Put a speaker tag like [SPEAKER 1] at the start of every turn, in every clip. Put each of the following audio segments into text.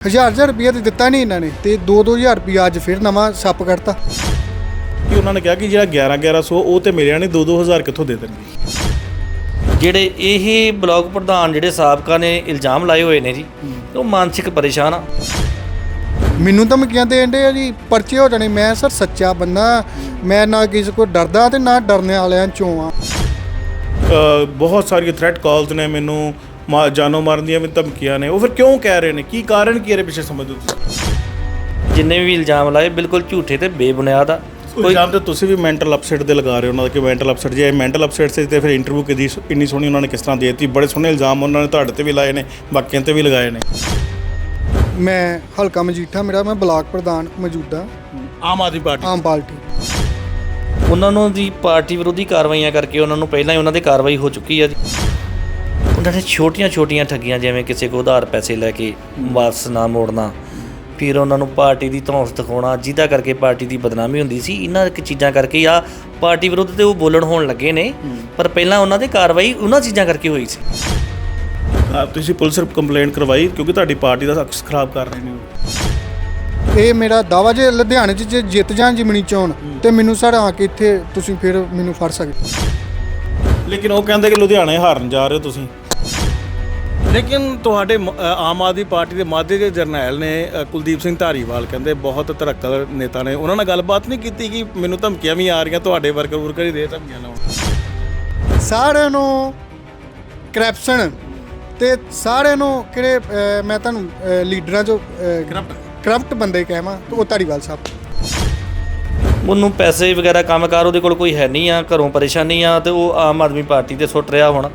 [SPEAKER 1] ਹਜ਼ਾਰ ਹਜ਼ਾਰ ਰੁਪਈਆ ਤੇ ਦਿੱਤਾ ਨਹੀਂ ਇਹਨਾਂ ਨੇ ਤੇ 2-2000 ਰੁਪਈਆ ਅੱਜ ਫਿਰ ਨਵਾਂ ਸੱਪ ਕੱਢਤਾ।
[SPEAKER 2] ਕਿ ਉਹਨਾਂ ਨੇ ਕਿਹਾ ਕਿ ਜਿਹੜਾ 11 1100 ਉਹ ਤੇ ਮਿਲਿਆ ਨਹੀਂ 2 2000 ਕਿੱਥੋਂ ਦੇ ਦੇਣਗੇ?
[SPEAKER 3] ਜਿਹੜੇ ਇਹ ਬਲਾਕ ਪ੍ਰਧਾਨ ਜਿਹੜੇ ਸਾਬਕਾ ਨੇ ਇਲਜ਼ਾਮ ਲਾਏ ਹੋਏ ਨੇ ਜੀ ਉਹ ਮਾਨਸਿਕ ਪਰੇਸ਼ਾਨ ਆ।
[SPEAKER 1] ਮੈਨੂੰ ਧਮਕੀਆਂ ਦੇਣ ਦੇ ਆ ਜੀ ਪਰਚੇ ਹੋ ਜਾਣੇ। ਮੈਂ ਸਰ ਸੱਚਾ ਬੰਦਾ ਮੈਂ ਨਾ ਕਿਸੇ ਕੋ ਡਰਦਾ ਤੇ ਨਾ ਡਰਨੇ ਵਾਲਿਆਂ ਚੋਂ ਆ।
[SPEAKER 2] ਬਹੁਤ ਸਾਰੀਆਂ ਥ੍ਰੈਟ ਕਾਲਸ ਨੇ ਮੈਨੂੰ ਜਾਨੋਂ ਮਾਰਨ ਦੀਆਂ ਵੀ ਧਮਕੀਆਂ ਨੇ। ਉਹ ਫਿਰ ਕਿਉਂ ਕਹਿ ਰਹੇ ਨੇ? ਕੀ ਕਾਰਨ ਕੀ ਇਹਦੇ ਪਿੱਛੇ ਸਮਝਦੇ ਹੋ ਤੁਸੀਂ?
[SPEAKER 3] ਜਿੰਨੇ ਵੀ ਇਲਜ਼ਾਮ ਲਾਏ ਬਿਲਕੁਲ ਝੂਠੇ ਤੇ ਬੇਬੁਨਿਆਦ ਆ।
[SPEAKER 2] ਕੋਈ ਜਾਂ ਤੇ ਤੁਸੀਂ ਵੀ ਮੈਂਟਲ ਅਪਸੈਟ ਦੇ ਲਗਾ ਰਹੇ ਹੋ ਉਹਨਾਂ ਦਾ ਕਿ ਮੈਂਟਲ ਅਪਸੈਟ ਜੇ ਮੈਂਟਲ ਅਪਸੈਟ ਸੀ ਤੇ ਫਿਰ ਇੰਟਰਵਿਊ ਕਿਦੀ ਇੰਨੀ ਸੋਹਣੀ ਉਹਨਾਂ ਨੇ ਕਿਸ ਤਰ੍ਹਾਂ ਦੇ ਦਿੱਤੀ। ਬੜੇ ਸੋਹਣੇ ਇਲਜ਼ਾਮ ਉਹਨਾਂ ਨੇ ਤੁਹਾਡੇ ਤੇ ਵੀ ਲਾਏ ਨੇ ਬਾਕੀਆਂ ਤੇ ਵੀ ਲਗਾਏ ਨੇ।
[SPEAKER 1] ਮੈਂ ਹਲਕਾ ਮਜੀਠਾ ਮੇਰਾ ਮੈਂ ਬਲਾਕ ਪ੍ਰਧਾਨ ਮੌਜੂਦਾ।
[SPEAKER 2] ਆਮ ਆਦਮੀ ਪਾਰਟੀ।
[SPEAKER 1] ਆਮ ਪਾਰਟੀ।
[SPEAKER 3] ਉਹਨਾਂ ਨੂੰ ਦੀ ਪਾਰਟੀ ਵਿਰੋਧੀ ਕਾਰਵਾਈਆਂ ਕਰਕੇ ਉਹਨਾਂ ਨੂੰ ਪਹਿਲਾਂ ਹੀ ਉਹਨਾਂ ਤੇ ਕਾਰਵਾਈ ਹੋ ਚੁੱਕੀ ਆ ਜੀ। ਉਹਨਾਂ ਨੇ ਛੋਟੀਆਂ-ਛੋਟੀਆਂ ਠੱਗੀਆਂ ਜਿਵੇਂ ਕਿਸੇ ਕੋ ਉਧਾਰ ਪੈਸੇ ਲੈ ਕੇ ਵਾਪਸ ਨਾ ਮੋੜਨਾ ਫਿਰ ਉਹਨਾਂ ਨੂੰ ਪਾਰਟੀ ਦੀ ਧੌਂਸ ਦਿਖਾਉਣਾ ਜਿਹਦਾ ਕਰਕੇ ਪਾਰਟੀ ਦੀ ਬਦਨਾਮੀ ਹੁੰਦੀ ਸੀ। ਇਹਨਾਂ ਕਿ ਚੀਜ਼ਾਂ ਕਰਕੇ ਆ ਪਾਰਟੀ ਵਿਰੁੱਧ ਤੇ ਉਹ ਬੋਲਣ ਹੋਣ ਲੱਗੇ ਨੇ ਪਰ ਪਹਿਲਾਂ ਉਹਨਾਂ ਤੇ ਕਾਰਵਾਈ ਉਹਨਾਂ ਚੀਜ਼ਾਂ ਕਰਕੇ ਹੋਈ ਸੀ।
[SPEAKER 2] ਅ, ਤੁਸੀਂ ਪੁਲਿਸ ਕੰਪਲੇਂਟ ਕਰਵਾਈ ਕਿਉਂਕਿ ਤੁਹਾਡੀ ਪਾਰਟੀ ਦਾ ਅਕਸ ਖਰਾਬ ਕਰ ਰਹੇ ਨੇ ਉਹ।
[SPEAKER 1] ਇਹ ਮੇਰਾ ਦਾਵਾ ਜੇ ਲੁਧਿਆਣੇ 'ਚ ਜੇ ਜਿੱਤ ਜਾਣ ਜਿਮਣੀ ਚੋਣ ਤੇ ਮੈਨੂੰ ਸਰ ਆ ਕੇ ਇੱਥੇ ਤੁਸੀਂ ਫਿਰ ਮੈਨੂੰ ਫੜ ਸਕਦੇ
[SPEAKER 2] ਲੇਕਿਨ ਉਹ ਕਹਿੰਦੇ ਕਿ ਲੁਧਿਆਣੇ ਹਾਰਨ ਜਾ ਰਹੇ ਹੋ ਤੁਸੀਂ। ਲੇਕਿਨ ਤੁਹਾਡੇ ਆਮ ਆਦਮੀ ਪਾਰਟੀ ਦੇ ਮਾਝੇ ਦੇ ਜਰਨੈਲ ਨੇ ਕੁਲਦੀਪ ਸਿੰਘ ਧਾਰੀਵਾਲ ਕਹਿੰਦੇ ਬਹੁਤ ਧੜਕਲ ਨੇਤਾ ਨੇ। ਉਹਨਾਂ ਨਾਲ ਗੱਲਬਾਤ ਨਹੀਂ ਕੀਤੀ ਕਿ ਮੈਨੂੰ ਧਮਕੀਆਂ ਵੀ ਆ ਰਹੀਆਂ ਤੁਹਾਡੇ ਵਰਕਰ ਵਰਕਰ ਹੀ ਦੇ ਧਮਕੀਆਂ ਲਾਉਣ।
[SPEAKER 1] ਸਾਰਿਆਂ ਨੂੰ ਕਰਪਸ਼ਨ ਤੇ ਸਾਰਿਆਂ ਨੂੰ ਕਿਹੜੇ ਮੈਂ ਤੁਹਾਨੂੰ ਲੀਡਰਾਂ ਚੋਂ
[SPEAKER 2] Corrupt.
[SPEAKER 1] ਕਰਪਟ ਬੰਦੇ ਕਹਿਵਾਂ ਉਹ ਧਾਰੀਵਾਲ ਸਾਹਿਬ।
[SPEAKER 3] ਉਹਨੂੰ ਪੈਸੇ ਵਗੈਰਾ ਕੰਮਕਾਰ ਉਹਦੇ ਕੋਲ ਕੋਈ ਹੈ ਨਹੀਂ ਆ ਘਰੋਂ ਪਰੇਸ਼ਾਨੀ ਆ ਤੇ ਉਹ ਆਮ ਆਦਮੀ ਪਾਰਟੀ ਤੇ ਸੁੱਟ ਰਿਹਾ ਹੁਣ।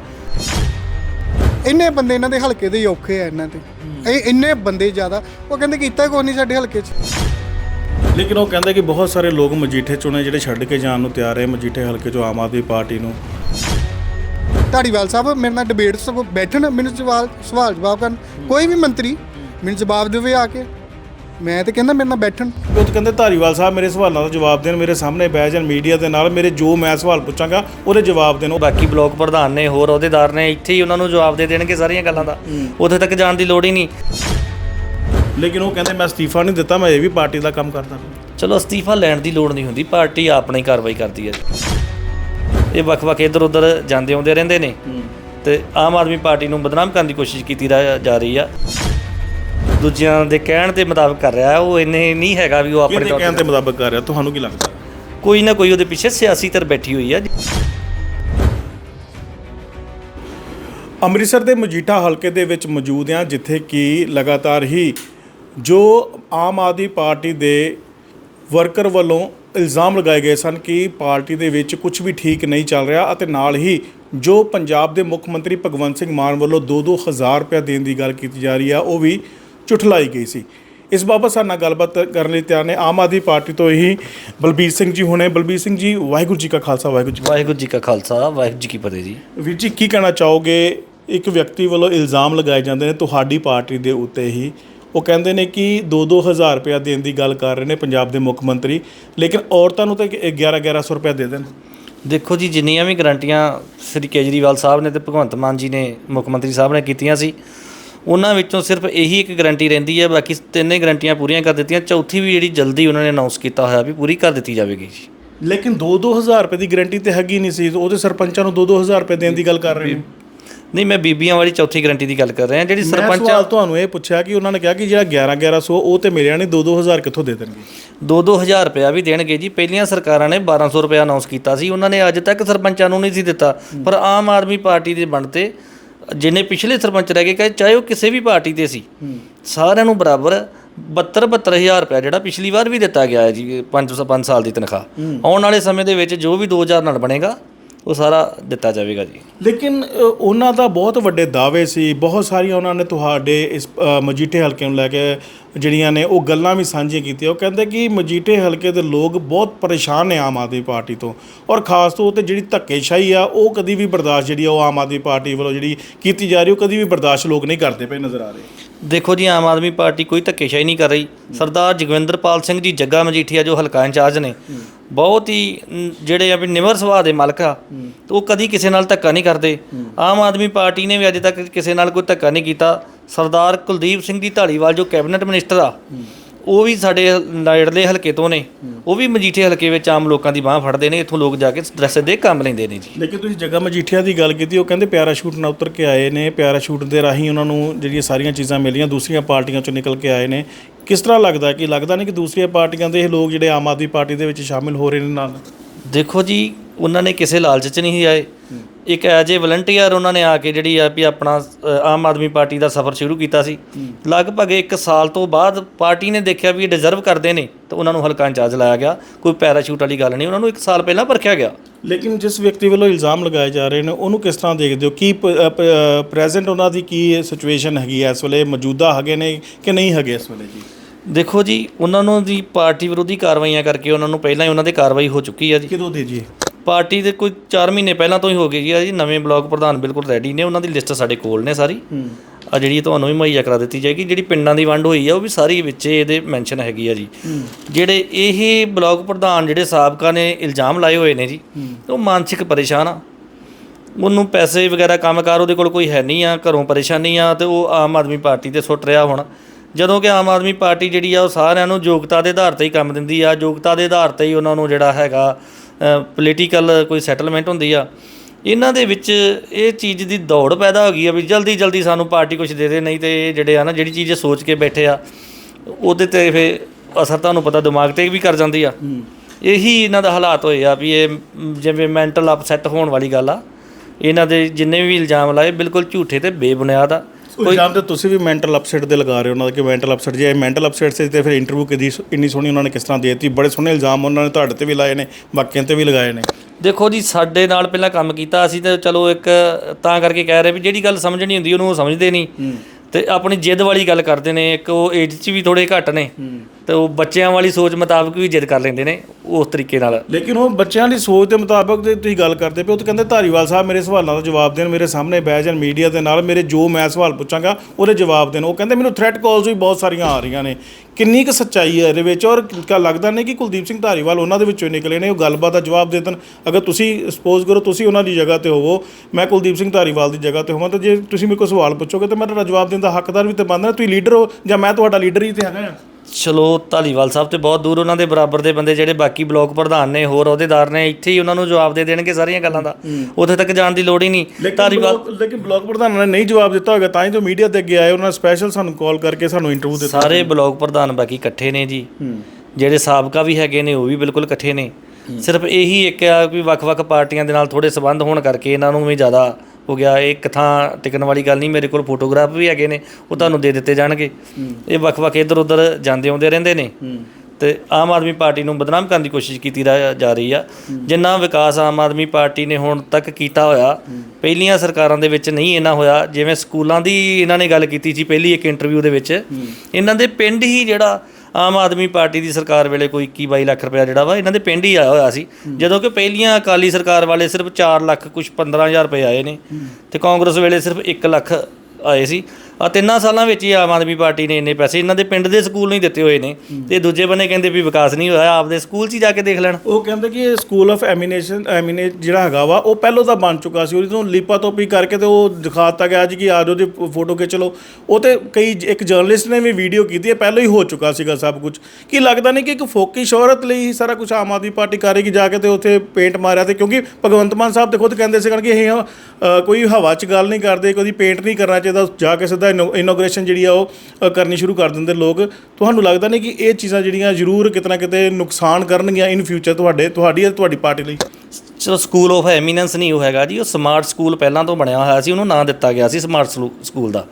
[SPEAKER 1] ਇੰਨੇ ਬੰਦੇ ਇਹਨਾਂ ਦੇ ਹਲਕੇ ਦੇ ਹੀ ਔਖੇ ਆ ਇਹਨਾਂ ਤੇ ਇਹ ਇੰਨੇ ਬੰਦੇ ਜ਼ਿਆਦਾ ਉਹ ਕਹਿੰਦੇ ਕੀਤਾ ਕੋਈ ਨਹੀਂ ਸਾਡੇ ਹਲਕੇ 'ਚ।
[SPEAKER 2] ਲੇਕਿਨ ਉਹ ਕਹਿੰਦੇ ਕਿ ਬਹੁਤ ਸਾਰੇ ਲੋਕ ਮਜੀਠੇ ਚੋਂ ਨੇ ਜਿਹੜੇ ਛੱਡ ਕੇ ਜਾਣ ਨੂੰ ਤਿਆਰ ਹੈ ਮਜੀਠੇ ਹਲਕੇ ਚੋਂ ਆਮ ਆਦਮੀ ਪਾਰਟੀ ਨੂੰ।
[SPEAKER 1] ਧਾਰੀਵਾਲ ਸਾਹਿਬ ਮੇਰੇ ਨਾਲ ਡਿਬੇਟ ਸਭ ਬੈਠਣ ਮੈਨੂੰ ਸਵਾਲ ਸਵਾਲ ਜਵਾਬ ਕਰਨ। ਕੋਈ ਵੀ ਮੰਤਰੀ ਮੈਨੂੰ ਜਵਾਬ ਦੇਵੇ ਆ ਕੇ। ਮੈਂ ਤੇ ਕਹਿੰਦਾ ਮੇਰੇ ਨਾਲ ਬੈਠਣ।
[SPEAKER 2] ਉਹ ਤਾਂ ਕਹਿੰਦੇ ਧਾਰੀਵਾਲ ਸਾਹਿਬ ਮੇਰੇ ਸਵਾਲਾਂ ਦਾ ਜਵਾਬ ਦੇਣ ਮੇਰੇ ਸਾਹਮਣੇ ਬਹਿ ਜਾਣ ਮੀਡੀਆ ਦੇ ਨਾਲ ਮੇਰੇ ਜੋ ਮੈਂ ਸਵਾਲ ਪੁੱਛਾਂਗਾ ਉਹਦੇ ਜਵਾਬ ਦੇਣ।
[SPEAKER 3] ਉਹ ਬਾਕੀ ਬਲਾਕ ਪ੍ਰਧਾਨ ਨੇ ਹੋਰ ਅਹੁਦੇਦਾਰ ਨੇ ਇੱਥੇ ਹੀ ਉਹਨਾਂ ਨੂੰ ਜਵਾਬ ਦੇ ਦੇਣਗੇ ਸਾਰੀਆਂ ਗੱਲਾਂ ਦਾ। ਉੱਥੇ ਤੱਕ ਜਾਣ ਦੀ ਲੋੜ ਹੀ ਨਹੀਂ।
[SPEAKER 2] ਲੇਕਿਨ ਉਹ ਕਹਿੰਦੇ ਮੈਂ ਅਸਤੀਫਾ ਨਹੀਂ ਦਿੱਤਾ ਮੈਂ ਇਹ ਵੀ ਪਾਰਟੀ ਦਾ ਕੰਮ ਕਰਦਾ
[SPEAKER 3] ਚਲੋ ਅਸਤੀਫਾ ਲੈਣ ਦੀ ਲੋੜ ਨਹੀਂ ਹੁੰਦੀ ਪਾਰਟੀ ਆਪਣੀ ਕਾਰਵਾਈ ਕਰਦੀ ਹੈ। ਇਹ ਵੱਖ-ਵੱਖ ਇੱਧਰ ਉੱਧਰ ਜਾਂਦੇ ਆਉਂਦੇ ਰਹਿੰਦੇ ਨੇ। ਤੇ ਆਮ ਆਦਮੀ ਪਾਰਟੀ ਨੂੰ ਬਦਨਾਮ ਕਰਨ ਦੀ ਕੋਸ਼ਿਸ਼ ਕੀਤੀ ਜਾ ਰਹੀ ਆ। ਦੂਜਿਆਂ ਦੇ ਕਹਿਣ ਦੇ ਮੁਤਾਬਕ ਕਰ ਰਿਹਾ ਉਹ ਇੰਨੇ ਨਹੀਂ ਹੈਗਾ ਵੀ ਉਹ ਆਪਣੇ
[SPEAKER 2] ਕਿਹਦੇ
[SPEAKER 3] ਤੌਰ
[SPEAKER 2] ਕਹਿਣ
[SPEAKER 3] ਤੇ
[SPEAKER 2] ਦੇ ਮੁਤਾਬਕ ਕਰ ਰਿਹਾ? ਤੁਹਾਨੂੰ ਕੀ ਲੱਗਦਾ?
[SPEAKER 3] ਕੋਈ ਨਾ ਕੋਈ ਉਹਦੇ ਪਿੱਛੇ ਸਿਆਸੀ ਧਿਰ ਬੈਠੀ ਹੋਈ ਆ।
[SPEAKER 2] ਅੰਮ੍ਰਿਤਸਰ ਦੇ ਮਜੀਠਾ ਹਲਕੇ ਦੇ ਵਿੱਚ ਮੌਜੂਦ ਹਾਂ ਜਿੱਥੇ ਕਿ ਲਗਾਤਾਰ ਹੀ ਜੋ ਆਮ ਆਦਮੀ ਪਾਰਟੀ ਦੇ ਵਰਕਰ ਵੱਲੋਂ ਇਲਜ਼ਾਮ ਲਗਾਏ ਗਏ ਸਨ ਕਿ ਪਾਰਟੀ ਦੇ ਵਿੱਚ ਕੁਝ ਵੀ ਠੀਕ ਨਹੀਂ ਚੱਲ ਰਿਹਾ ਅਤੇ ਨਾਲ ਹੀ ਜੋ ਪੰਜਾਬ ਦੇ ਮੁੱਖ ਮੰਤਰੀ ਭਗਵੰਤ ਸਿੰਘ ਮਾਨ ਵੱਲੋਂ 2-2 ਹਜ਼ਾਰ ਰੁਪਏ ਦੇਣ ਦੀ ਗੱਲ ਕੀਤੀ ਜਾ ਰਹੀ ਆ ਉਹ ਵੀ ਝੁਠਲਾਈ ਗਈ ਸੀ। ਇਸ ਬਾਬਤ ਸਾਡੇ ਨਾਲ ਗੱਲਬਾਤ ਕਰਨ ਲਈ ਤਿਆਰ ਨੇ ਆਮ ਆਦਮੀ ਪਾਰਟੀ ਤੋਂ ਹੀ ਬਲਬੀਰ ਸਿੰਘ ਜੀ ਹੁਣੇ। ਬਲਬੀਰ ਸਿੰਘ ਜੀ ਵਾਹਿਗੁਰੂ ਜੀ ਕਾ ਖਾਲਸਾ ਵਾਹਿਗੁਰੂ ਜੀ
[SPEAKER 3] ਵਾਹਿਗੁਰੂ ਜੀ ਕਾ ਖਾਲਸਾ ਵਾਹਿਗੁਰੂ ਜੀ ਕੀ ਫਤਿਹ ਜੀ।
[SPEAKER 2] ਵੀਰ ਜੀ ਕੀ ਕਹਿਣਾ ਚਾਹੋਗੇ? ਇੱਕ ਵਿਅਕਤੀ ਵੱਲੋਂ ਇਲਜ਼ਾਮ ਲਗਾਏ ਜਾਂਦੇ ਨੇ ਤੁਹਾਡੀ ਪਾਰਟੀ ਦੇ ਉੱਤੇ ਹੀ। ਉਹ ਕਹਿੰਦੇ ਨੇ ਕਿ 2-2000 ਰੁਪਇਆ ਦੇਣ ਦੀ ਗੱਲ ਕਰ ਰਹੇ ਨੇ ਪੰਜਾਬ ਦੇ ਮੁੱਖ ਮੰਤਰੀ ਲੇਕਿਨ ਔਰਤਾਂ ਨੂੰ ਤਾਂ 11-1100 ਰੁਪਇਆ ਦੇ ਦੇਣ।
[SPEAKER 3] ਦੇਖੋ ਜੀ ਜਿੰਨੀਆਂ ਵੀ ਗਰੰਟੀਆਂ ਸ੍ਰੀ ਕੇਜਰੀਵਾਲ ਸਾਹਿਬ ਨੇ ਤੇ ਭਗਵੰਤ ਮਾਨ ਜੀ ਨੇ ਮੁੱਖ ਮੰਤਰੀ ਸਾਹਿਬ ਨੇ ਕੀਤੀਆਂ ਸੀ ਉਹਨਾਂ ਵਿੱਚੋਂ ਸਿਰਫ ਇਹੀ ਇੱਕ ਗਰੰਟੀ ਰਹਿੰਦੀ ਹੈ ਬਾਕੀ ਤਿੰਨੇ ਗਰੰਟੀਆਂ ਪੂਰੀਆਂ ਕਰ ਦਿੱਤੀਆਂ। ਚੌਥੀ ਵੀ ਜਿਹੜੀ ਜਲਦੀ ਉਹਨਾਂ ਨੇ ਅਨਾਉਂਸ ਕੀਤਾ ਹੋਇਆ ਵੀ ਪੂਰੀ ਕਰ ਦਿੱਤੀ ਜਾਵੇਗੀ ਜੀ।
[SPEAKER 2] ਲੇਕਿਨ 2-2000 ਰੁਪਏ ਦੀ ਗਾਰੰਟੀ ਤੇ ਹੈਗੀ ਨਹੀਂ ਸੀ ਉਹਦੇ ਸਰਪੰਚਾਂ ਨੂੰ 2-2000 ਰੁਪਏ ਦੇਣ ਦੀ ਗੱਲ ਕਰ ਰਹੇ ਨੇ।
[SPEAKER 3] ਨਹੀਂ ਮੈਂ ਬੀਬੀਆਂ ਵਾਲੀ ਚੌਥੀ ਗਰੰਟੀ ਦੀ ਗੱਲ ਕਰ ਰਿਹਾ ਜਿਹੜੀ ਸਰਪੰਚ
[SPEAKER 2] ਸਵਾਲ ਤੁਹਾਨੂੰ ਇਹ ਪੁੱਛਿਆ ਕਿ ਉਹਨਾਂ ਨੇ ਕਿਹਾ ਕਿ ਜਿਹੜਾ 11-1100 ਉਹ ਤੇ ਮਿਲਿਆ ਨਹੀਂ 2-2000 ਕਿੱਥੋਂ ਦੇ ਦੇਣਗੇ?
[SPEAKER 3] 2-2000 ਰੁਪਇਆ ਵੀ ਦੇਣਗੇ ਜੀ। ਪਹਿਲੀਆਂ ਸਰਕਾਰਾਂ ਨੇ 1200 ਰੁਪਇਆ ਅਨਾਉਂਸ ਕੀਤਾ ਸੀ ਉਹਨਾਂ ਨੇ ਅੱਜ ਤੱਕ ਸਰਪੰਚਾਂ ਨੂੰ ਨਹੀਂ ਸੀ ਦਿੱਤਾ। ਪਰ ਆਮ ਆਦਮੀ ਪਾਰਟੀ ਦੇ ਬਣਤੇ ਜਿੰਨੇ ਪਿਛਲੇ ਸਰਪੰਚ ਰਹਿ ਗਏ ਕਹੇ ਚਾਹੇ ਉਹ ਕਿਸੇ ਵੀ ਪਾਰਟੀ ਦੇ ਸੀ ਸਾਰਿਆਂ ਨੂੰ ਬਰਾਬਰ 72 72000 ਰੁਪਇਆ ਜਿਹੜਾ ਪਿਛਲੀ ਵਾਰ ਵੀ ਦਿੱਤਾ ਗਿਆ ਹੈ ਜੀ 5 5 ਸਾਲ ਦੀ ਤਨਖਾਹ। ਆਉਣ ਵਾਲੇ ਸਮੇਂ ਦੇ ਵਿੱਚ ਜੋ ਵੀ 2000 ਨਾਲ ਬਣੇਗਾ ਉਹ ਸਾਰਾ ਦਿੱਤਾ ਜਾਵੇਗਾ ਜੀ।
[SPEAKER 2] ਲੇਕਿਨ ਅ, ਉਹਨਾਂ ਦਾ ਬਹੁਤ ਵੱਡੇ ਦਾਅਵੇ ਸੀ। ਬਹੁਤ ਸਾਰੀਆਂ ਉਹਨਾਂ ਨੇ ਤੁਹਾਡੇ ਇਸ ਅ, ਮਜੀਠੇ ਹਲਕੇ ਨੂੰ ਲੈ ਕੇ ਜਿਹੜੀਆਂ ਨੇ ਉਹ ਗੱਲਾਂ ਵੀ ਸਾਂਝੀਆਂ ਕੀਤੀਆਂ। ਉਹ ਕਹਿੰਦੇ ਕਿ ਮਜੀਠੇ ਹਲਕੇ ਦੇ ਲੋਕ ਬਹੁਤ ਪਰੇਸ਼ਾਨ ਨੇ ਆਮ ਆਦਮੀ ਪਾਰਟੀ ਤੋਂ। ਔਰ ਖਾਸ ਤੌਰ ਤੇ ਜਿਹੜੀ ਧੱਕੇਸ਼ਾਹੀ ਆ ਉਹ ਕਦੀ ਵੀ ਬਰਦਾਸ਼ਤ ਜਿਹੜੀ ਆ ਉਹ ਆਮ ਆਦਮੀ ਪਾਰਟੀ ਵੱਲੋਂ ਜਿਹੜੀ ਕੀਤੀ ਜਾ ਰਹੀ ਉਹ ਕਦੀ ਵੀ ਬਰਦਾਸ਼ਤ ਲੋਕ ਨਹੀਂ ਕਰਦੇ ਪਏ ਨਜ਼ਰ ਆ ਰਹੇ।
[SPEAKER 3] ਦੇਖੋ ਜੀ ਆਮ ਆਦਮੀ ਪਾਰਟੀ ਕੋਈ ਧੱਕੇਸ਼ਾਹੀ ਨਹੀਂ ਕਰ ਰਹੀ। ਸਰਦਾਰ ਜਗਵਿੰਦਰਪਾਲ ਸਿੰਘ ਜੀ ਜੱਗਾ ਮਜੀਠੀਆ ਜੋ ਹਲਕਾ ਇੰਚਾਰਜ ਨੇ ਬਹੁਤ ਹੀ ਜਿਹੜੇ ਆ ਵੀ ਨਿਮਰ ਸੁਭਾਅ ਦੇ ਮਾਲਕ ਆ ਤੇ ਉਹ ਕਦੀ ਕਿਸੇ ਨਾਲ ਧੱਕਾ ਨਹੀਂ ਕਰਦੇ। ਆਮ ਆਦਮੀ ਪਾਰਟੀ ਨੇ ਵੀ ਅੱਜ ਤੱਕ ਕਿਸੇ ਨਾਲ ਕੋਈ ਧੱਕਾ ਨਹੀਂ ਕੀਤਾ। ਸਰਦਾਰ ਕੁਲਦੀਪ ਸਿੰਘ ਦੀ ਢਾਲੀਵਾਲ ਜੋ ਕੈਬਨਿਟ ਮਿਨਿਸਟਰ ਆ ਉਹ ਵੀ ਸਾਡੇ ਨੇੜਲੇ ਹਲਕੇ ਤੋਂ ਨੇ। ਉਹ ਵੀ ਮਜੀਠੇ ਹਲਕੇ ਵਿੱਚ ਆਮ ਲੋਕਾਂ ਦੀ ਬਾਹ ਫੜਦੇ ਨੇ ਇੱਥੋਂ ਲੋਕ ਜਾ ਕੇ ਡਰੈਸ ਦੇ ਕੰਮ ਲੈਂਦੇ ਨੇ ਜੀ।
[SPEAKER 2] ਲੇਕਿਨ ਤੁਸੀਂ ਜੱਗਾ ਮਜੀਠੀਆ ਦੀ ਗੱਲ ਕੀਤੀ ਉਹ ਕਹਿੰਦੇ ਪੈਰਾਸ਼ੂਟ ਨਾਲ ਉਤਰ ਕੇ ਆਏ ਨੇ ਪੈਰਾਸ਼ੂਟ ਦੇ ਰਾਹੀਂ ਉਹਨਾਂ ਨੂੰ ਜਿਹੜੀਆਂ ਸਾਰੀਆਂ ਚੀਜ਼ਾਂ ਮਿਲੀਆਂ ਦੂਸਰੀਆਂ ਪਾਰਟੀਆਂ ਚੋਂ ਨਿਕਲ ਕੇ ਆਏ ਨੇ। ਕਿਸ ਤਰ੍ਹਾਂ ਲੱਗਦਾ ਕਿ ਲੱਗਦਾ ਨਹੀਂ ਕਿ ਦੂਸਰੀਆਂ ਪਾਰਟੀਆਂ ਦੇ ਇਹ ਲੋਕ ਜਿਹੜੇ ਆਮ ਆਦਮੀ ਪਾਰਟੀ ਦੇ ਵਿੱਚ ਸ਼ਾਮਿਲ ਹੋ ਰਹੇ ਨੇ ਨਾਲ?
[SPEAKER 3] ਦੇਖੋ ਜੀ ਉਹਨਾਂ ਨੇ ਕਿਸੇ ਲਾਲਚ 'ਚ ਨਹੀਂ ਆਏ। ਇੱਕ ਐਜ ਏ ਵਲੰਟੀਅਰ ਉਹਨਾਂ ਨੇ ਆ ਕੇ ਜਿਹੜੀ ਆ ਵੀ ਆਪਣਾ ਅ, ਆਮ ਆਦਮੀ ਪਾਰਟੀ ਦਾ ਸਫ਼ਰ ਸ਼ੁਰੂ ਕੀਤਾ ਸੀ। ਲਗਭਗ 1 ਸਾਲ ਤੋਂ ਬਾਅਦ ਪਾਰਟੀ ਨੇ ਦੇਖਿਆ ਵੀ ਇਹ ਡਿਜ਼ਰਵ ਕਰਦੇ ਨੇ ਤਾਂ ਉਹਨਾਂ ਨੂੰ ਹਲਕਾ ਇੰਚਾਰਜ ਲਾਇਆ ਗਿਆ। ਕੋਈ ਪੈਰਾਸ਼ੂਟ ਵਾਲੀ ਗੱਲ ਨਹੀਂ ਉਹਨਾਂ ਨੂੰ 1 ਸਾਲ ਪਹਿਲਾਂ ਪਰਖਿਆ ਗਿਆ।
[SPEAKER 2] ਲੇਕਿਨ ਜਿਸ ਵਿਅਕਤੀ ਵੱਲੋਂ ਇਲਜ਼ਾਮ ਲਗਾਏ ਜਾ ਰਹੇ ਨੇ ਉਹਨੂੰ ਕਿਸ ਤਰ੍ਹਾਂ ਦੇਖਦੇ ਹੋ? ਕੀ ਪ੍ਰੈਜ਼ੈਂਟ ਉਹਨਾਂ ਦੀ ਕੀ ਸਿਚੁਏਸ਼ਨ ਹੈਗੀ ਹੈ ਇਸ ਵੇਲੇ? ਮੌਜੂਦਾ ਹੈਗੇ ਨੇ ਕਿ ਨਹੀਂ ਹੈਗੇ ਇਸ ਵੇਲੇ ਜੀ?
[SPEAKER 3] ਦੇਖੋ ਜੀ ਉਹਨਾਂ ਨੂੰ ਦੀ ਪਾਰਟੀ ਵਿਰੋਧੀ ਕਾਰਵਾਈਆਂ ਕਰਕੇ ਉਹਨਾਂ ਨੂੰ ਪਹਿਲਾਂ ਹੀ ਉਹਨਾਂ ਦੇ ਕਾਰਵਾਈ ਹੋ ਚੁੱਕੀ ਆ ਜੀ।
[SPEAKER 2] ਕਿਦੋਂ ਦੇ ਜੀ?
[SPEAKER 3] ਪਾਰਟੀ ਦੇ ਕੋਈ 4 ਮਹੀਨੇ ਪਹਿਲਾਂ ਤੋਂ ਹੀ ਹੋ ਗਈ ਆ ਜੀ ਨਵੇਂ ਬਲਾਕ ਪ੍ਰਧਾਨ ਬਿਲਕੁਲ ਰੈਡੀ ਨੇ ਉਹਨਾਂ ਦੀ ਲਿਸਟ ਸਾਡੇ ਕੋਲ ਨੇ ਸਾਰੀ। ਆ ਜਿਹੜੀ ਤੁਹਾਨੂੰ ਵੀ ਮੁਹੱਈਆ ਕਰਾ ਦਿੱਤੀ ਜਾਏਗੀ ਜਿਹੜੀ ਪਿੰਡਾਂ ਦੀ ਵੰਡ ਹੋਈ ਆ ਉਹ ਵੀ ਸਾਰੀ ਵਿੱਚ ਇਹਦੇ ਮੈਂਸ਼ਨ ਹੈਗੀ ਆ ਜੀ। ਜਿਹੜੇ ਇਹ ਬਲਾਕ ਪ੍ਰਧਾਨ ਜਿਹੜੇ ਸਾਬਕਾ ਨੇ ਇਲਜ਼ਾਮ ਲਾਏ ਹੋਏ ਨੇ ਜੀ ਉਹ ਮਾਨਸਿਕ ਪਰੇਸ਼ਾਨ ਆ। ਉਹਨੂੰ ਪੈਸੇ ਵਗੈਰਾ ਕੰਮਕਾਰ ਉਹਦੇ ਕੋਲ ਕੋਈ ਹੈ ਨਹੀਂ ਆ ਘਰੋਂ ਪਰੇਸ਼ਾਨੀ ਆ ਤੇ ਉਹ ਆਮ ਆਦਮੀ ਪਾਰਟੀ ਤੇ ਸੁੱਟ ਰਿਹਾ ਹੁਣ। ਜਦੋਂ ਕਿ ਆਮ ਆਦਮੀ ਪਾਰਟੀ ਜਿਹੜੀ ਆ ਉਹ ਸਾਰਿਆਂ ਨੂੰ ਯੋਗਤਾ ਦੇ ਆਧਾਰ ਤੇ ਹੀ ਕੰਮ ਦਿੰਦੀ ਆ ਯੋਗਤਾ ਦੇ ਆਧਾਰ ਤੇ ਹੀ ਉਹਨਾਂ ਨੂੰ ਜਿਹੜਾ ਹੈਗਾ ਪੋਲੀਟੀਕਲ ਕੋਈ ਸੈਟਲਮੈਂਟ ਹੁੰਦੀ ਆ ਇਹਨਾਂ ਦੇ ਵਿੱਚ ਇਹ ਚੀਜ਼ ਦੀ ਦੌੜ ਪੈਦਾ ਹੋ ਗਈ ਆ ਵੀ ਜਲਦੀ ਜਲਦੀ ਸਾਨੂੰ ਪਾਰਟੀ ਕੁਝ ਦੇ ਦੇ ਨਹੀਂ ਤੇ ਇਹ ਜਿਹੜੇ ਆ ਨਾ ਜਿਹੜੀ ਚੀਜ਼ ਸੋਚ ਕੇ ਬੈਠੇ ਆ ਉਹਦੇ ਤੇ ਫੇ ਅਸਰ ਤੁਹਾਨੂੰ ਪਤਾ ਦਿਮਾਗ ਤੇ ਵੀ ਕਰ ਜਾਂਦੀ ਆ। ਇਹੀ ਇਹਨਾਂ ਦਾ ਹਾਲਾਤ ਹੋਏ ਆ ਵੀ ਇਹ ਜਿਵੇਂ ਮੈਂਟਲ ਅਪਸੈਟ ਹੋਣ ਵਾਲੀ ਗੱਲ ਆ ਇਹਨਾਂ ਦੇ ਜਿੰਨੇ ਵੀ ਇਲਜ਼ਾਮ ਲਾਏ ਬਿਲਕੁਲ ਝੂਠੇ ਤੇ ਬੇਬੁਨਿਆਦ ਆ।
[SPEAKER 2] ਇਲਜ਼ਾਮ ਤੇ ਤੁਸੀਂ ਵੀ ਮੈਂਟਲ ਅਪਸੈਟ ਦੇ ਲਗਾ ਰਹੇ ਹੋ ਉਹਨਾਂ ਦਾ ਕਿ ਮੈਂਟਲ ਅਪਸੈਟ ਜੇ ਮੈਂਟਲ ਅਪਸੈਟ ਸੀ ਤੇ ਫਿਰ ਇੰਟਰਵਿਊ ਕਿਦੀ ਇੰਨੀ ਸੋਹਣੀ ਉਹਨਾਂ ਨੇ ਕਿਸ ਤਰ੍ਹਾਂ ਦੇ ਦਿੱਤੀ? ਬੜੇ ਸੋਹਣੇ ਇਲਜ਼ਾਮ ਉਹਨਾਂ ਨੇ ਤੁਹਾਡੇ ਤੇ ਵੀ ਲਾਏ ਨੇ ਬਾਕੀਆਂ ਤੇ ਵੀ ਲਗਾਏ ਨੇ।
[SPEAKER 3] ਦੇਖੋ ਜੀ ਸਾਡੇ ਨਾਲ ਪਹਿਲਾਂ ਕੰਮ ਕੀਤਾ ਅਸੀਂ ਤੇ ਚਲੋ ਇੱਕ ਤਾਂ ਕਰਕੇ ਕਹਿ ਰਹੇ ਵੀ ਜਿਹੜੀ ਗੱਲ ਸਮਝਣੀ ਹੁੰਦੀ ਉਹਨੂੰ ਉਹ ਸਮਝਦੇ ਨਹੀਂ। ਤੇ ਆਪਣੀ ਜਿੱਦ ਵਾਲੀ ਗੱਲ ਕਰਦੇ ਨੇ ਇੱਕ ਉਹ ਏਜ 'ਚ ਵੀ ਥੋੜੇ ਘੱਟ ਨੇ ਤੇ ਉਹ ਬੱਚਿਆਂ ਵਾਲੀ ਸੋਚ ਮੁਤਾਬਕ ਵੀ ਜਿੱਦ ਕਰ ਲੈਂਦੇ ਨੇ ਉਸ ਤਰੀਕੇ ਨਾਲ।
[SPEAKER 2] ਲੇਕਿਨ ਉਹ ਬੱਚਿਆਂ ਦੀ ਸੋਚ ਦੇ ਮੁਤਾਬਕ ਤੇ ਤੁਸੀਂ ਗੱਲ ਕਰਦੇ ਪਏ ਉਹ ਤਾਂ ਕਹਿੰਦੇ ਧਾਰੀਵਾਲ ਸਾਹਿਬ ਮੇਰੇ ਸਵਾਲਾਂ ਦਾ ਜਵਾਬ ਦੇਣ ਮੇਰੇ ਸਾਹਮਣੇ ਬਹਿ ਜਾਣ ਮੀਡੀਆ ਦੇ ਨਾਲ ਮੇਰੇ ਜੋ ਮੈਂ ਸਵਾਲ ਪੁੱਛਾਂਗਾ ਉਹਦੇ ਜਵਾਬ ਦੇਣ। ਉਹ ਕਹਿੰਦੇ ਮੈਨੂੰ ਥ੍ਰੈਟ ਕਾਲਸ ਵੀ ਬਹੁਤ ਸਾਰੀਆਂ ਆ ਰਹੀਆਂ ਨੇ। ਕਿੰਨੀ ਕੁ ਸੱਚਾਈ ਹੈ ਇਹਦੇ ਵਿੱਚ? ਔਰ ਕਾ ਲੱਗਦਾ ਨਹੀਂ ਕਿ ਕੁਲਦੀਪ ਸਿੰਘ ਧਾਰੀਵਾਲ ਉਹਨਾਂ ਦੇ ਵਿੱਚੋਂ ਨਿਕਲੇ ਨੇ ਉਹ ਗੱਲਬਾਤ ਦਾ ਜਵਾਬ ਦੇ ਦੇਣ। ਅਗਰ ਤੁਸੀਂ ਸਪੋਜ਼ ਕਰੋ ਤੁਸੀਂ ਉਹਨਾਂ ਦੀ ਜਗ੍ਹਾ ਤੇ ਹੋਵੋ ਮੈਂ ਕੁਲਦੀਪ ਸਿੰਘ ਧਾਰੀਵਾਲ ਦੀ ਜਗ੍ਹਾ ਤੇ ਹੋਵਾਂ ਤਾਂ ਜੇ ਤੁਸੀਂ ਮੇਰੇ ਕੋਲ ਸਵਾਲ ਪੁੱਛੋਗੇ ਤਾਂ ਮੈਂ ਤੁਹਾਡਾ ਜਵਾਬ ਦੇਣ ਦਾ ਹੱਕਦਾਰ ਵੀ ਤੇ ਬਣਦਾ ਤੁਸੀਂ ਲੀਡਰ ਹੋ ਜਾਂ ਮੈਂ ਤੁਹਾਡਾ ਲੀਡਰ ਹੀ ਤੇ ਹੈਗਾ ਆ।
[SPEAKER 3] ਚਲੋ ਧਾਲੀਵਾਲ ਸਾਹਿਬ ਤੇ ਬਹੁਤ ਦੂਰ ਉਹਨਾਂ ਦੇ ਬਰਾਬਰ ਦੇ ਬੰਦੇ ਜਿਹੜੇ ਬਾਕੀ ਬਲਾਕ ਪ੍ਰਧਾਨ ਨੇ ਹੋਰ ਅਹੁਦੇਦਾਰ ਨੇ ਇੱਥੇ ਹੀ ਉਹਨਾਂ ਨੂੰ ਜਵਾਬ ਦੇ ਦੇਣਗੇ ਸਾਰੀਆਂ ਗੱਲਾਂ ਦਾ। ਉੱਥੇ ਤੱਕ ਜਾਣ ਦੀ ਲੋੜ ਹੀ ਨਹੀਂ। ਧਾਲੀਵਾਲ
[SPEAKER 2] ਲੇਕਿਨ ਬਲਾਕ ਪ੍ਰਧਾਨਾਂ ਨੇ ਨਹੀਂ ਜਵਾਬ ਦਿੱਤਾ ਹੋਗਾ ਤਾਂ ਹੀ ਤਾਂ ਮੀਡੀਆ ਤੇ ਅੱਗੇ ਆਏ ਉਹਨਾਂ ਨੇ ਸਪੈਸ਼ਲ ਸਾਨੂੰ ਕਾਲ ਕਰਕੇ ਸਾਨੂੰ ਇੰਟਰਵਿਊ ਦਿੱਤਾ।
[SPEAKER 3] ਸਾਰੇ ਬਲਾਕ ਪ੍ਰਧਾਨ ਬਾਕੀ ਇਕੱਠੇ ਨੇ ਜੀ। ਜਿਹੜੇ ਸਾਬਕਾ ਵੀ ਹੈਗੇ ਨੇ ਉਹ ਵੀ ਬਿਲਕੁਲ ਇਕੱਠੇ ਨੇ। ਸਿਰਫ ਇਹੀ ਇੱਕ ਆ ਵੀ ਵੱਖ-ਵੱਖ ਪਾਰਟੀਆਂ ਦੇ ਨਾਲ ਥੋੜੇ ਸਬੰਧ ਹੋਣ ਕਰਕੇ ਇਹਨਾਂ ਨੂੰ ਵੀ ਜ਼ਿਆਦਾ ਹੋ ਗਿਆ ਇਹ ਕਥਾ ਟਿਕਣ ਵਾਲੀ ਗੱਲ ਨਹੀਂ ਮੇਰੇ ਕੋਲ ਫੋਟੋਗ੍ਰਾਫ ਵੀ ਹੈਗੇ ਨੇ ਉਹ ਤੁਹਾਨੂੰ ਦੇ ਦਿੱਤੇ ਜਾਣਗੇ। ਇਹ ਵੱਖ-ਵੱਖ ਇੱਧਰ ਉੱਧਰ ਜਾਂਦੇ ਆਉਂਦੇ ਰਹਿੰਦੇ ਨੇ। ਤੇ ਆਮ ਆਦਮੀ ਪਾਰਟੀ ਨੂੰ ਬਦਨਾਮ ਕਰਨ ਦੀ ਕੋਸ਼ਿਸ਼ ਕੀਤੀ ਜਾ ਰਹੀ ਆ। ਜਿੰਨਾ ਵਿਕਾਸ ਆਮ ਆਦਮੀ ਪਾਰਟੀ ਨੇ ਹੁਣ ਤੱਕ ਕੀਤਾ ਹੋਇਆ ਪਹਿਲੀਆਂ ਸਰਕਾਰਾਂ ਦੇ ਵਿੱਚ ਨਹੀਂ ਇਹਨਾਂ ਹੋਇਆ। ਜਿਵੇਂ ਸਕੂਲਾਂ ਦੀ ਇਹਨਾਂ ਨੇ ਗੱਲ ਕੀਤੀ ਸੀ ਪਹਿਲੀ ਇੱਕ ਇੰਟਰਵਿਊ ਦੇ ਵਿੱਚ। ਇਹਨਾਂ ਦੇ ਪਿੰਡ ਹੀ ਜਿਹੜਾ ਆਮ ਆਦਮੀ ਪਾਰਟੀ ਦੀ ਸਰਕਾਰ ਵੇਲੇ ਕੋਈ 21 22 ਲੱਖ ਰੁਪਇਆ ਜਿਹੜਾ ਵਾ ਇਹਨਾਂ ਦੇ ਪਿੰਡ ਹੀ ਆਇਆ ਹੋਇਆ ਸੀ। ਜਦੋਂ ਕਿ ਪਹਿਲੀਆਂ ਅਕਾਲੀ ਸਰਕਾਰ ਵਾਲੇ ਸਿਰਫ 4 ਲੱਖ ਕੁਝ 15000 ਰੁਪਏ ਆਏ ਨੇ ਤੇ ਕਾਂਗਰਸ ਵੇਲੇ ਸਿਰਫ 1 ਲੱਖ ਆਏ ਸੀ। ਆ ਤਿੰਨਾਂ ਸਾਲਾਂ ਵਿੱਚ ਹੀ ਆਮ ਆਦਮੀ ਪਾਰਟੀ ਨੇ ਇੰਨੇ ਪੈਸੇ ਇਹਨਾਂ ਦੇ ਪਿੰਡ ਦੇ ਸਕੂਲ ਨਹੀਂ ਦਿੱਤੇ ਹੋਏ ਨੇ ਤੇ ਦੂਜੇ ਬੰਨੇ ਕਹਿੰਦੇ ਵੀ ਵਿਕਾਸ ਨਹੀਂ ਹੋਇਆ ਆਪਦੇ ਸਕੂਲ 'ਚ ਹੀ ਜਾ ਕੇ ਦੇਖ ਲੈਣ।
[SPEAKER 2] ਉਹ ਕਹਿੰਦੇ ਕਿ ਇਹ ਸਕੂਲ ਆਫ ਐਮੀਨੇਸ਼ਨ ਐਮੀਨੇਟ ਜਿਹੜਾ ਹੈਗਾ ਵਾ ਉਹ ਪਹਿਲੋਂ ਤਾਂ ਬਣ ਚੁੱਕਾ ਸੀ ਉਹਦੀ ਤੋਂ ਲਿਪਾ ਤੋਪੀ ਕਰਕੇ ਤੇ ਉਹ ਦਿਖਾ ਦਿੱਤਾ ਗਿਆ ਜੀ ਕਿ ਆ ਜਾਓ ਜੀ ਫੋਟੋ ਖਿੱਚ ਲਓ। ਉਹ ਤੇ ਕਈ ਇੱਕ ਜਰਨਲਿਸਟ ਨੇ ਵੀ ਵੀਡੀਓ ਕੀਤੀ ਹੈ ਪਹਿਲਾਂ ਹੀ ਹੋ ਚੁੱਕਾ ਸੀਗਾ ਸਭ ਕੁਝ ਕੀ ਲੱਗਦਾ ਨਹੀਂ ਕਿ ਇੱਕ ਫੋਕੀ ਸ਼ੋਹਰਤ ਲਈ ਹੀ ਸਾਰਾ ਕੁਝ ਆਮ ਆਦਮੀ ਪਾਰਟੀ ਕਰੇਗੀ ਜਾ ਕੇ ਤੇ ਉੱਥੇ ਪੇਂਟ ਮਾਰਿਆ ਤੇ ਕਿਉਂਕਿ ਭਗਵੰਤ ਮਾਨ ਸਾਹਿਬ ਤੇ ਖੁਦ ਕਹਿੰਦੇ ਸੀ ਕਿ ਇਹ ਅ, ਕੋਈ ਹਵਾ 'ਚ ਗੱਲ ਨਹੀਂ ਕਰਦੇ ਕੋਈ ਪੇਂਟ ਨਹੀਂ ਕਰਨਾ ਚਾਹੀਦਾ ਜਾ ਕੇ ਸਿੱਧਾ ਇਨੋਗ੍ਰੇਸ਼ਨ ਜਿਹੜੀ ਆ ਉਹ ਕਰਨੀ ਸ਼ੁਰੂ ਕਰ ਦਿੰਦੇ ਲੋਕ। ਤੁਹਾਨੂੰ ਲੱਗਦਾ ਨਹੀਂ ਕਿ ਇਹ ਚੀਜ਼ਾਂ ਜਿਹੜੀਆਂ ਜ਼ਰੂਰ ਕਿਤੇ ਨਾ ਕਿਤੇ ਨੁਕਸਾਨ ਕਰਨਗੀਆਂ ਇਨ ਫਿਊਚਰ ਤੁਹਾਡੇ ਤੁਹਾਡੀ ਤੁਹਾਡੀ ਪਾਰਟੀ ਲਈ?
[SPEAKER 3] ਚਲੋ ਸਕੂਲ ਆਫ ਐਮੀਨੈਂਸ ਨਹੀਂ ਉਹ ਹੈਗਾ ਜੀ। ਉਹ ਸਮਾਰਟ ਸਕੂਲ ਪਹਿਲਾਂ ਤੋਂ ਬਣਿਆ ਹੋਇਆ ਸੀ ਉਹਨੂੰ ਨਾਂ ਦਿੱਤਾ ਗਿਆ ਸੀ ਸਮਾਰਟ ਸਕੂਲ ਦਾ।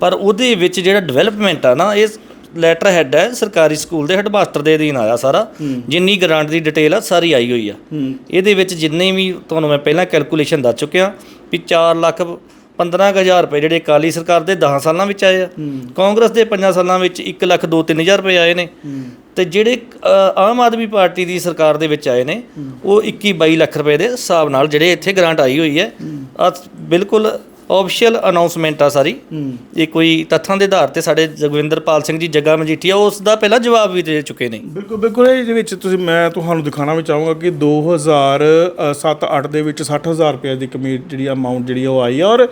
[SPEAKER 3] ਪਰ ਉਹਦੇ ਵਿੱਚ ਜਿਹੜਾ ਡਿਵੈਲਪਮੈਂਟ ਆ ਨਾ ਇਹ ਲੈਟਰ ਹੈਡ ਹੈ ਸਰਕਾਰੀ ਸਕੂਲ ਦੇ ਹੈਡਮਾਸਟਰ ਦੇ ਅਧੀਨ ਆਇਆ ਸਾਰਾ। ਜਿੰਨੀ ਗ੍ਰਾਂਟ ਦੀ ਡਿਟੇਲ ਆ ਸਾਰੀ ਆਈ ਹੋਈ ਆ। ਇਹਦੇ ਵਿੱਚ ਜਿੰਨੇ ਵੀ ਤੁਹਾਨੂੰ ਮੈਂ ਪਹਿਲਾਂ ਕੈਲਕੂਲੇਸ਼ਨ ਦੱਸ ਚੁੱਕਿਆ ਵੀ 4 ਲੱਖ 15000 ਰੁਪਏ ਜਿਹੜੇ ਅਕਾਲੀ ਸਰਕਾਰ ਦੇ 10 ਸਾਲਾਂ ਵਿੱਚ ਆਏ ਆ। ਕਾਂਗਰਸ ਦੇ 5 ਸਾਲਾਂ ਵਿੱਚ 1 ਲੱਖ 2-3000 ਰੁਪਏ ਆਏ ਨੇ। ਤੇ ਜਿਹੜੇ ਆਮ ਆਦਮੀ ਪਾਰਟੀ ਦੀ ਸਰਕਾਰ ਦੇ ਵਿੱਚ ਆਏ ਨੇ ਉਹ 21-22 ਲੱਖ ਰੁਪਏ ਦੇ ਹਿਸਾਬ ਨਾਲ ਜਿਹੜੇ ਇੱਥੇ ਗ੍ਰਾਂਟ ਆਈ ਹੋਈ ਹੈ। ਬਿਲਕੁਲ ਆਫੀਸ਼ੀਅਲ ਅਨਾਉਂਸਮੈਂਟ ਆ ਸਾਰੀ। ਇਹ ਕੋਈ ਤੱਥਾਂ ਦੇ ਆਧਾਰ ਤੇ ਸਾਡੇ ਜਗਵਿੰਦਰਪਾਲ ਸਿੰਘ ਜੀ ਜੱਗਾ ਮਜੀਠੀਆ ਉਸ ਦਾ ਪਹਿਲਾਂ ਜਵਾਬ ਵੀ ਦੇ ਚੁੱਕੇ ਨੇ।
[SPEAKER 2] ਬਿਲਕੁਲ ਬਿਲਕੁਲ ਇਹਦੇ ਵਿੱਚ ਤੁਸੀਂ ਮੈਂ ਤੁਹਾਨੂੰ ਦਿਖਾਣਾ ਵੀ ਚਾਹੂੰਗਾ ਕਿ 2007-8 ਦੇ ਵਿੱਚ 60000 ਰੁਪਏ ਦੀ ਕਮੀਟ ਜਿਹੜੀ ਅਮਾਉਂਟ ਜਿਹੜੀ ਉਹ ਆਈ ਹੈ ਔਰ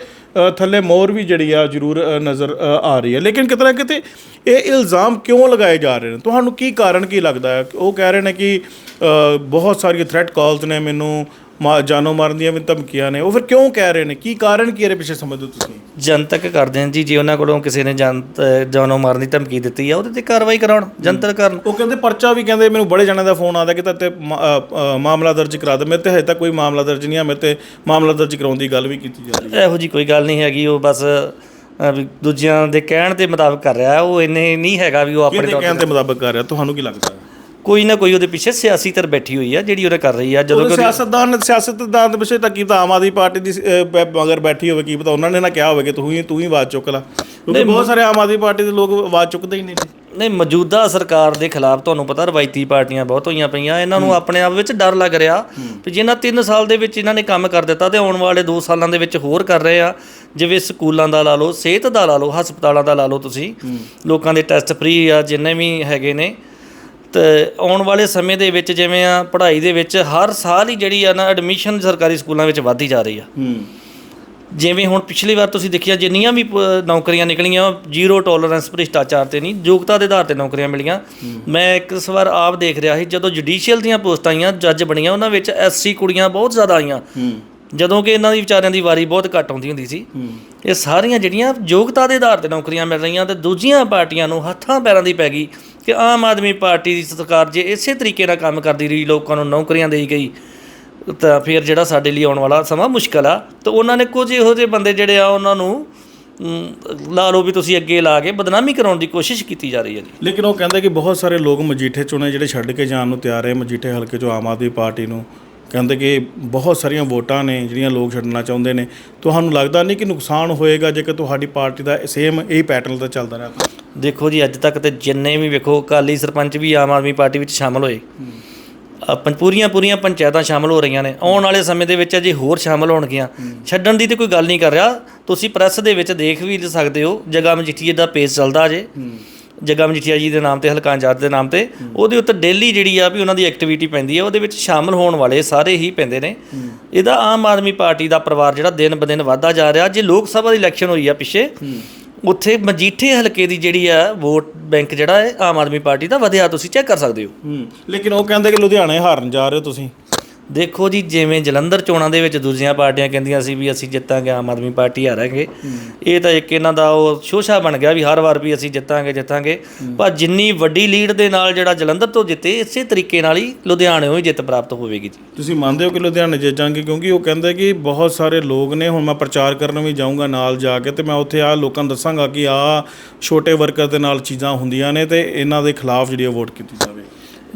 [SPEAKER 2] ਥੱਲੇ ਮੋਰ ਵੀ ਜਿਹੜੀ ਆ ਜ਼ਰੂਰ ਨਜ਼ਰ ਆ ਰਹੀ ਹੈ ਲੇਕਿਨ ਕਿਤੇ ਨਾ ਕਿਤੇ ਇਹ ਇਲਜ਼ਾਮ ਕਿਉਂ ਲਗਾਏ ਜਾ ਰਹੇ ਨੇ? ਤੁਹਾਨੂੰ ਕੀ ਕਾਰਨ ਕੀ ਲੱਗਦਾ ਹੈ? ਉਹ ਕਹਿ ਰਹੇ ਨੇ ਕਿ ਬਹੁਤ ਸਾਰੀਆਂ ਥ੍ਰੈਟ ਕਾਲਸ ਨੇ ਮੈਨੂੰ ਜਾਨੋਂ ਮਾਰਨ ਦੀਆਂ ਵੀ ਧਮਕੀਆਂ ਨੇ। ਉਹ ਫਿਰ ਕਿਉਂ ਕਹਿ ਰਹੇ ਨੇ? ਕੀ ਕਾਰਨ ਕੀ ਇਹਦੇ ਪਿੱਛੇ ਸਮਝਦੇ ਹੋ ਤੁਸੀਂ?
[SPEAKER 3] ਜਨਤਕ ਕਰਦੇ ਹਨ ਜੀ ਜੇ ਉਹਨਾਂ ਕੋਲੋਂ ਕਿਸੇ ਨੇ ਜਾਨ ਮਾਰਨ ਦੀ ਧਮਕੀ ਦਿੱਤੀ ਆ ਉਹਦੇ ਤੇ ਕਾਰਵਾਈ ਕਰਾਉਣ ਜਨਤਕ ਕਰਨ।
[SPEAKER 2] ਉਹ ਕਹਿੰਦੇ ਪਰਚਾ ਵੀ ਕਹਿੰਦੇ ਮੈਨੂੰ ਬੜੇ ਜਣਿਆਂ ਦਾ ਫੋਨ ਆਦਾ ਕਿ ਤੇ ਮਾਮਲਾ ਦਰਜ ਕਰਾ ਦੇ। ਮੇਰੇ ਤੇ ਹਜੇ ਤੱਕ ਕੋਈ ਮਾਮਲਾ ਦਰਜ ਨਹੀਂ ਆ ਮੇਰੇ ਤੇ ਮਾਮਲਾ ਦਰਜ ਕਰਾਉਣ ਦੀ ਗੱਲ ਵੀ ਕੀਤੀ ਜਾ ਰਹੀ ਹੈ।
[SPEAKER 3] ਇਹੋ ਜੀ ਕੋਈ ਗੱਲ ਨਹੀਂ ਹੈਗੀ ਉਹ ਬਸ ਦੂਜਿਆਂ ਦੇ ਕਹਿਣ ਦੇ ਮੁਤਾਬਕ ਕਰ ਰਿਹਾ ਉਹ ਇੰਨੇ ਨਹੀਂ ਹੈਗਾ ਵੀ ਉਹ ਆਪਣੇ
[SPEAKER 2] ਕਹਿਣ ਦੇ ਮੁਤਾਬਕ ਕਰ ਰਿਹਾ? ਤੁਹਾਨੂੰ ਕੀ ਲੱਗਦਾ
[SPEAKER 3] ਕੋਈ ਨਾ ਕੋਈ ਉਹਦੇ ਪਿੱਛੇ ਸਿਆਸੀ ਧਿਰ ਬੈਠੀ ਹੋਈ ਆ ਜਿਹੜੀ ਉਹਨੇ ਕਰ ਰਹੀ ਆ ਜਦੋਂ ਕਿ
[SPEAKER 2] ਸਿਆਸਤਦਾਨ ਸਿਆਸਤਦਾਨ ਦੇ ਪਿੱਛੇ ਤਾਂ ਕੀ ਤਾਂ ਆਮ ਆਦਮੀ ਪਾਰਟੀ ਦੀ ਮਗਰ ਬੈਠੀ ਹੋਵੇ ਕੀ ਪਤਾ ਉਹਨਾਂ ਨੇ ਨਾ ਕਿਹਾ ਹੋਵੇ ਕਿ ਤੂੰ ਹੀ ਤੂੰ ਹੀ ਆਵਾਜ਼ ਚੁੱਕ ਲੈ। ਕਿਉਂਕਿ ਬਹੁਤ ਸਾਰੇ ਆਮ ਆਦਮੀ ਪਾਰਟੀ ਦੇ ਲੋਕ ਆਵਾਜ਼ ਚੁੱਕਦੇ ਹੀ ਨਹੀਂ
[SPEAKER 3] ਨਹੀਂ ਮੌਜੂਦਾ ਸਰਕਾਰ ਦੇ ਖਿਲਾਫ ਤੁਹਾਨੂੰ ਪਤਾ ਰਵਾਇਤੀ ਪਾਰਟੀਆਂ ਬਹੁਤ ਹੋਈਆਂ ਪਈਆਂ ਇਹਨਾਂ ਨੂੰ ਆਪਣੇ ਆਪ ਵਿੱਚ ਡਰ ਲੱਗ ਰਿਹਾ ਵੀ ਜਿਨ੍ਹਾਂ 3 ਸਾਲ ਦੇ ਵਿੱਚ ਇਹਨਾਂ ਨੇ ਕੰਮ ਕਰ ਦਿੱਤਾ ਤੇ ਆਉਣ ਵਾਲੇ 2 ਸਾਲਾਂ ਦੇ ਵਿੱਚ ਹੋਰ ਕਰ ਰਹੇ ਆ ਜਿਵੇਂ ਸਕੂਲਾਂ ਦਾ ਲਾ ਲਓ ਸਿਹਤ ਦਾ ਲਾ ਲਓ ਹਸਪਤਾਲਾਂ ਦਾ ਲਾ ਲਓ ਤੁਸੀਂ ਲੋਕਾਂ ਦੇ ਟੈਸਟ ਫ੍ਰੀ ਆ ਜਿੰਨੇ ਵੀ ਹੈਗੇ ਨੇ ਤੇ ਆਉਣ ਵਾਲੇ ਸਮੇਂ ਦੇ ਵਿੱਚ ਜਿਵੇਂ ਆ ਪੜ੍ਹਾਈ ਦੇ ਵਿੱਚ ਹਰ ਸਾਲ ਹੀ ਜਿਹੜੀ ਆ ਨਾ ਐਡਮਿਸ਼ਨ ਸਰਕਾਰੀ ਸਕੂਲਾਂ ਵਿੱਚ ਵੱਧਦੀ ਜਾ ਰਹੀ ਆ।
[SPEAKER 2] ਹੂੰ।
[SPEAKER 3] ਜਿਵੇਂ ਹੁਣ ਪਿਛਲੀ ਵਾਰ ਤੁਸੀਂ ਦੇਖਿਆ ਜਿੰਨੀਆਂ ਵੀ ਪ- ਨੌਕਰੀਆਂ ਨਿਕਲੀਆਂ ਜ਼ੀਰੋ ਟੋਲਰੈਂਸ ਭ੍ਰਿਸ਼ਟਾਚਾਰ ਤੇ ਨਹੀਂ ਯੋਗਤਾ ਦੇ ਆਧਾਰ ਤੇ ਨੌਕਰੀਆਂ ਮਿਲੀਆਂ। ਮੈਂ ਇੱਕ ਇਸ ਵਾਰ ਆਪ ਦੇਖ ਰਿਹਾ ਸੀ ਜਦੋਂ ਜੁਡੀਸ਼ੀਅਲ ਦੀਆਂ ਪੋਸਟਾਂ ਆਈਆਂ ਜੱਜ ਬਣੀਆਂ ਉਹਨਾਂ ਵਿੱਚ ਐਸਸੀ ਕੁੜੀਆਂ ਬਹੁਤ ਜ਼ਿਆਦਾ ਆਈਆਂ।
[SPEAKER 2] ਹੂੰ।
[SPEAKER 3] ਜਦੋਂ ਕਿ ਇਹਨਾਂ ਦੀ ਵਿਚਾਰਿਆਂ ਦੀ ਵਾਰੀ ਬਹੁਤ ਘੱਟ ਆਉਂਦੀ ਹੁੰਦੀ ਸੀ। ਇਹ ਸਾਰੀਆਂ ਜਿਹੜੀਆਂ ਯੋਗਤਾ ਦੇ ਆਧਾਰ ਤੇ ਨੌਕਰੀਆਂ ਮਿਲ ਰਹੀਆਂ ਤੇ ਦੂਜੀਆਂ ਪਾਰਟੀਆਂ ਨੂੰ ਹੱਥਾਂ ਪੈਰਾਂ ਦੀ ਪੈ ਗਈ। ਕਿ ਆਮ ਆਦਮੀ ਪਾਰਟੀ ਦੀ ਸਰਕਾਰ ਜੇ ਇਸੇ ਤਰੀਕੇ ਨਾਲ ਕੰਮ ਕਰਦੀ ਰਹੀ, ਲੋਕਾਂ ਨੂੰ ਨੌਕਰੀਆਂ ਦੇਈ ਗਈ, ਤਾਂ ਫਿਰ ਜਿਹੜਾ ਸਾਡੇ ਲਈ ਆਉਣ ਵਾਲਾ ਸਮਾਂ ਮੁਸ਼ਕਲ ਆ। ਤਾਂ ਉਹਨਾਂ ਨੇ ਕੁਝ ਇਹੋ ਜਿਹੇ ਬੰਦੇ ਜਿਹੜੇ ਆ, ਉਹਨਾਂ ਨੂੰ ਲਾ ਲਓ ਵੀ ਤੁਸੀਂ ਅੱਗੇ ਲਾ ਕੇ ਬਦਨਾਮੀ ਕਰਾਉਣ ਦੀ ਕੋਸ਼ਿਸ਼ ਕੀਤੀ ਜਾ ਰਹੀ ਹੈ ਜੀ।
[SPEAKER 2] ਲੇਕਿਨ ਉਹ ਕਹਿੰਦੇ ਕਿ ਬਹੁਤ ਸਾਰੇ ਲੋਕ ਮਜੀਠੇ ਚੁਣੇ ਜਿਹੜੇ ਛੱਡ ਕੇ ਜਾਣ ਨੂੰ ਤਿਆਰ ਹੈ, ਮਜੀਠੇ ਹਲਕੇ ਚੋਂ ਆਮ ਆਦਮੀ ਪਾਰਟੀ ਨੂੰ। ਕਹਿੰਦੇ ਕਿ ਬਹੁਤ ਸਾਰੀਆਂ ਵੋਟਾਂ ਨੇ ਜਿਹੜੀਆਂ ਲੋਕ ਛੱਡਣਾ ਚਾਹੁੰਦੇ ਨੇ। ਤੁਹਾਨੂੰ ਲੱਗਦਾ ਨਹੀਂ ਕਿ ਨੁਕਸਾਨ ਹੋਏਗਾ ਜੇਕਰ ਤੁਹਾਡੀ ਪਾਰਟੀ ਦਾ ਸੇਮ ਇਹ ਪੈਟਰਨ ਤੇ ਚੱਲਦਾ ਰਿਹਾ? ਤਾਂ?
[SPEAKER 3] ਦੇਖੋ ਜੀ ਅੱਜ ਤੱਕ ਤੇ ਜਿੰਨੇ ਵੀ ਵੇਖੋ ਅਕਾਲੀ ਸਰਪੰਚ ਵੀ ਆਮ ਆਦਮੀ ਪਾਰਟੀ ਵਿੱਚ ਸ਼ਾਮਲ ਹੋਏ। ਆਪਾਂ ਪੂਰੀਆਂ ਪੂਰੀਆਂ ਪੰਚਾਇਤਾਂ ਸ਼ਾਮਲ ਹੋ ਰਹੀਆਂ ਨੇ। ਆਉਣ ਵਾਲੇ ਸਮੇਂ ਦੇ ਵਿੱਚ ਅਜੇ ਹੋਰ ਸ਼ਾਮਲ ਹੋਣਗੀਆਂ। ਛੱਡਣ ਦੀ ਤੇ ਕੋਈ ਗੱਲ ਨਹੀਂ ਕਰ ਰਿਹਾ। ਤੁਸੀਂ ਪ੍ਰੈਸ ਦੇ ਵਿੱਚ ਦੇਖ ਵੀ ਸਕਦੇ ਹੋ ਜਗਾ ਮਜੀਠੀਏ ਦਾ ਪੇਜ ਚੱਲਦਾ ਅਜੇ। ਜਗਾ ਮਜੀਠੀਆ ਜੀ ਦੇ ਨਾਮ ਤੇ ਹਲਕਾ ਇੰਚਾਰਜ ਦੇ ਨਾਮ ਤੇ ਉਹਦੇ ਉੱਤੇ ਡੇਲੀ ਜਿਹੜੀ ਆ ਵੀ ਉਹਨਾਂ ਦੀ ਐਕਟੀਵਿਟੀ ਪੈਂਦੀ ਹੈ ਉਹਦੇ ਵਿੱਚ ਸ਼ਾਮਲ ਹੋਣ ਵਾਲੇ ਸਾਰੇ ਹੀ ਪੈਂਦੇ ਨੇ। ਇਹਦਾ ਆਮ ਆਦਮੀ ਪਾਰਟੀ ਦਾ ਪਰਿਵਾਰ ਜਿਹੜਾ ਦਿਨ ਬ ਦਿਨ ਵਧਦਾ ਜਾ ਰਿਹਾ। ਜੇ ਲੋਕ ਸਭਾ ਦੀ ਇਲੈਕਸ਼ਨ ਹੋਈ ਆ ਪਿੱਛੇ। ਉੱਥੇ ਮਜੀਠੇ ਹਲਕੇ ਦੀ ਜਿਹੜੀ ਆ ਵੋਟ ਬੈਂਕ ਜਿਹੜਾ ਹੈ ਆਮ ਆਦਮੀ ਪਾਰਟੀ ਦਾ ਵਧਿਆ ਤੁਸੀਂ ਚੈੱਕ ਕਰ ਸਕਦੇ ਹੂੰ।
[SPEAKER 2] ਲੇਕਿਨ ਉਹ ਕਹਿੰਦੇ ਕਿ ਲੁਧਿਆਣੇ ਹਾਰਨ ਜਾ ਰਹੇ ਹੋ ਤੁਸੀਂ।
[SPEAKER 3] ਦੇਖੋ ਜੀ ਜਿਵੇਂ ਜਲੰਧਰ ਚੋਣਾਂ ਦੇ ਵਿੱਚ ਦੂਜੀਆਂ ਪਾਰਟੀਆਂ ਕਹਿੰਦੀਆਂ ਸੀ ਵੀ ਅਸੀਂ ਜਿੱਤਾਂਗੇ ਆਮ ਆਦਮੀ ਪਾਰਟੀ ਹਾਰਾਂਗੇ ਇਹ ਤਾਂ ਇੱਕ ਇਹਨਾਂ ਦਾ ਉਹ ਸ਼ੋਸ਼ਾ ਬਣ ਗਿਆ ਵੀ ਹਰ ਵਾਰ ਵੀ ਅਸੀਂ ਜਿੱਤਾਂਗੇ ਜਿੱਤਾਂਗੇ। ਪਰ ਜਿੰਨੀ ਵੱਡੀ ਲੀਡ ਦੇ ਨਾਲ ਜਿਹੜਾ ਜਲੰਧਰ ਤੋਂ ਜਿੱਤੇ ਇਸੇ ਤਰੀਕੇ ਨਾਲ ਹੀ ਲੁਧਿਆਣੇੋਂ ਹੀ ਜਿੱਤ ਪ੍ਰਾਪਤ ਹੋਵੇਗੀ ਜੀ।
[SPEAKER 2] ਤੁਸੀਂ ਮੰਨਦੇ ਹੋ ਕਿ ਲੁਧਿਆਣੇ ਜਿੱਤਾਂਗੇ ਕਿਉਂਕਿ ਉਹ ਕਹਿੰਦੇ ਕਿ ਬਹੁਤ ਸਾਰੇ ਲੋਕ ਨੇ ਹੁਣ ਮੈਂ ਪ੍ਰਚਾਰ ਕਰਨ ਵੀ ਜਾਊਂਗਾ ਨਾਲ ਜਾ ਕੇ ਤੇ ਮੈਂ ਉੱਥੇ ਆ ਲੋਕਾਂ ਨੂੰ ਦੱਸਾਂਗਾ ਕਿ ਆ ਛੋਟੇ ਵਰਕਰ ਦੇ ਨਾਲ ਚੀਜ਼ਾਂ ਹੁੰਦੀਆਂ ਨੇ ਤੇ ਇਹਨਾਂ ਦੇ ਖਿਲਾਫ ਜਿਹੜੀ ਵੋਟ ਕੀਤੀ ਜਾਵੇ।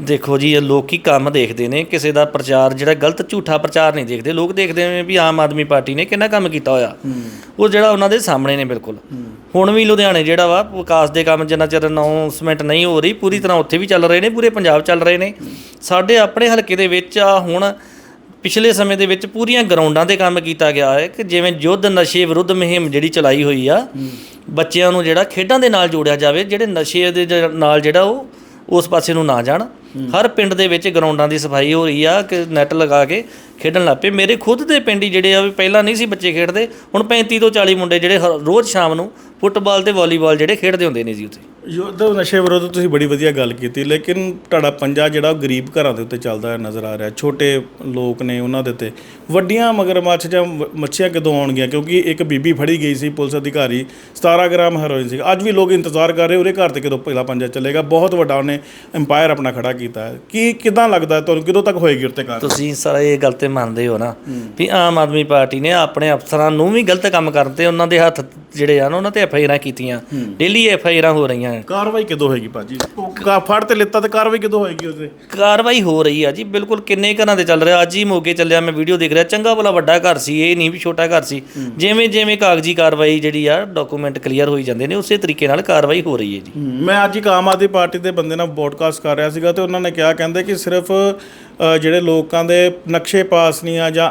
[SPEAKER 3] ਦੇਖੋ ਜੀ ਇਹ ਲੋਕੀ ਕੰਮ ਦੇਖਦੇ ਨੇ ਕਿਸੇ ਦਾ ਪ੍ਰਚਾਰ ਜਿਹੜਾ ਗਲਤ ਝੂਠਾ ਪ੍ਰਚਾਰ ਨਹੀਂ ਦੇਖਦੇ। ਲੋਕ ਦੇਖਦੇ ਨੇ ਵੀ ਆਮ ਆਦਮੀ ਪਾਰਟੀ ਨੇ ਕਿੰਨਾ ਕੰਮ ਕੀਤਾ ਹੋਇਆ। ਉਹ ਜਿਹੜਾ ਉਹਨਾਂ ਦੇ ਸਾਹਮਣੇ ਨੇ ਬਿਲਕੁਲ। ਹੁਣ ਵੀ ਲੁਧਿਆਣੇ ਜਿਹੜਾ ਵਾ ਵਿਕਾਸ ਦੇ ਕੰਮ ਜਿੰਨਾ ਚਿਰ ਅਨਾਉਂਸਮੈਂਟ ਨਹੀਂ ਹੋ ਰਹੀ ਪੂਰੀ ਤਰ੍ਹਾਂ ਉੱਥੇ ਵੀ ਚੱਲ ਰਹੇ ਨੇ ਪੂਰੇ ਪੰਜਾਬ ਚੱਲ ਰਹੇ ਨੇ। ਸਾਡੇ ਆਪਣੇ ਹਲਕੇ ਦੇ ਵਿੱਚ ਆ ਹੁਣ ਪਿਛਲੇ ਸਮੇਂ ਦੇ ਵਿੱਚ ਪੂਰੀਆਂ ਗਰਾਊਂਡਾਂ ਤੇ ਕੰਮ ਕੀਤਾ ਗਿਆ ਹੈ ਕਿ ਜਿਵੇਂ ਯੁੱਧ ਨਸ਼ੇ ਵਿਰੁੱਧ ਮੁਹਿੰਮ ਜਿਹੜੀ ਚਲਾਈ ਹੋਈ ਆ ਬੱਚਿਆਂ ਨੂੰ ਜਿਹੜਾ ਖੇਡਾਂ ਦੇ ਨਾਲ ਜੋੜਿਆ ਜਾਵੇ ਜਿਹੜੇ ਨਸ਼ੇ ਦੇ ਨਾਲ ਜਿਹੜਾ ਉਹ ਉਸ ਪਾਸੇ ਨੂੰ ਨਾ ਜਾਣ। ਹਰ ਪਿੰਡ ਦੇ ਵਿੱਚ ਗਰਾਊਂਡਾਂ ਦੀ ਸਫ਼ਾਈ ਹੋ ਰਹੀ ਆ ਕਿ ਨੈਟ ਲਗਾ ਕੇ ਖੇਡਣ ਲੱਗ ਪਏ। ਮੇਰੇ ਖੁਦ ਦੇ ਪਿੰਡ ਹੀ ਜਿਹੜੇ ਆ, ਵੀ ਪਹਿਲਾਂ ਨਹੀਂ ਸੀ ਬੱਚੇ ਖੇਡਦੇ, ਹੁਣ 35 ਤੋਂ 40 ਮੁੰਡੇ ਜਿਹੜੇ ਰੋਜ਼ ਸ਼ਾਮ ਨੂੰ ਫੁੱਟਬਾਲ ਤੇ ਵਾਲੀਬਾਲ ਜਿਹੜੇ ਖੇਡਦੇ ਹੁੰਦੇ ਨੇ ਜੀ ਉੱਥੇ।
[SPEAKER 2] ਯੁੱਧ ਨਸ਼ੇ ਵਿਰੁੱਧ ਤੁਸੀਂ ਬੜੀ ਵਧੀਆ ਗੱਲ ਕੀਤੀ ਲੇਕਿਨ ਤੁਹਾਡਾ ਪੰਜਾ ਜਿਹੜਾ ਉਹ ਗਰੀਬ ਘਰਾਂ ਦੇ ਉੱਤੇ ਚੱਲਦਾ ਨਜ਼ਰ ਆ ਰਿਹਾ ਛੋਟੇ ਲੋਕ ਨੇ ਉਹਨਾਂ ਦੇ ਉੱਤੇ। ਵੱਡੀਆਂ ਮਗਰਮੱਛ ਜਾਂ ਵ- ਮੱਛੀਆਂ ਕਦੋਂ ਆਉਣਗੀਆਂ? ਕਿਉਂਕਿ ਇੱਕ ਬੀਬੀ ਫੜੀ ਗਈ ਸੀ ਪੁਲਿਸ ਅਧਿਕਾਰੀ 17 ਗ੍ਰਾਮ ਹੈਰੋਇਨ ਸੀ। ਅੱਜ ਵੀ ਲੋਕ ਇੰਤਜ਼ਾਰ ਕਰ ਰਹੇ ਉਹਦੇ ਘਰ ਤੇ ਕਦੋਂ ਪਹਿਲਾ ਪੰਜਾ ਚੱਲੇਗਾ? ਬਹੁਤ ਵੱਡਾ ਉਹਨੇ ਐਮਪਾਇਰ ਆਪਣਾ ਖੜਾ ਕੀਤਾ ਹੈ। ਕੀ ਕਿਦਾਂ ਲੱਗਦਾ ਤੁਹਾਨੂੰ? ਕਦੋਂ ਤੱਕ ਹੋਏਗੀ ਉੱਤੇ ਕਾਰ
[SPEAKER 3] ਤੁਸੀਂ ਸਾਰੇ ਇਹ ਗੱਲ ਤੇ ਮੰਨਦੇ ਹੋ ਨਾ ਵੀ ਆਮ ਆਦਮੀ ਪਾਰਟੀ ਨੇ ਆਪਣੇ ਅਫਸਰਾਂ ਨੂੰ ਵੀ ਗਲਤ ਕੰਮ ਕਰਨ ਤੇ ਉਹਨਾਂ ਦੇ ਹੱਥ ਜਿਹੜੇ ਆ ਨਾ ਉਹਨਾਂ ਤੇ ਐਫ ਆਈ ਆਰਾਂ ਕੀਤੀਆਂ। ਡੇਲੀ ਐਫ ਆਈ ਆਰਾਂ ਹੋ ਰਹੀਆਂ। ਨੇ
[SPEAKER 2] ਕਾਰਵਾਈ ਕਦੋਂ ਹੋਏਗੀ ਭਾਜੀ? ਉਹ ਕਾ- ਫੜ ਤੇ ਲਿੱਤਾ ਤੇ ਕਾਰਵਾਈ ਕਦੋਂ ਹੋਏਗੀ ਉਹਦੇ?
[SPEAKER 3] ਕਾਰਵਾਈ ਹੋ ਰਹੀ ਆ ਜੀ ਬਿਲਕੁਲ ਕਿੰਨੇ ਘਰਾਂ ਤੇ ਚੱਲ ਰਿਹਾ ਅੱਜ ਹੀ ਮੋਗੇ ਚੱਲਿਆ ਮੈਂ ਵੀਡੀਓ ਦੇਖ ਰਿਹਾ ਚੰਗਾ ਭਲਾ ਵੱਡਾ ਘਰ ਸੀ ਇਹ ਨਹੀਂ ਵੀ ਛੋਟਾ ਘਰ ਸੀ। ਜਿਵੇਂ ਜਿਵੇਂ ਕਾਗਜ਼ੀ ਕਾਰਵਾਈ ਜਿਹੜੀ ਆ ਡਾਕੂਮੈਂਟ ਕਲੀਅਰ ਹੋਈ ਜਾਂਦੇ ਨੇ ਉਸੇ ਤਰੀਕੇ ਨਾਲ ਕਾਰਵਾਈ ਹੋ ਰਹੀ ਹੈ ਜੀ।
[SPEAKER 2] ਮੈਂ ਅੱਜ ਇੱਕ ਆਮ ਆਦਮੀ ਪਾਰਟੀ ਦੇ ਬੰਦੇ ਨਾਲ ਪੋਡਕਾਸਟ ਕਰ ਰਿਹਾ ਸੀਗਾ ਤੇ ਉਹਨਾਂ ਨੇ ਕਿਹਾ ਕਹਿੰਦੇ ਕਿ ਸਿਰਫ ਜਿਹੜੇ ਲੋਕਾਂ ਦੇ ਨਕਸ਼ੇ ਪਾਸ ਨਹੀਂ ਆ ਜਾਂ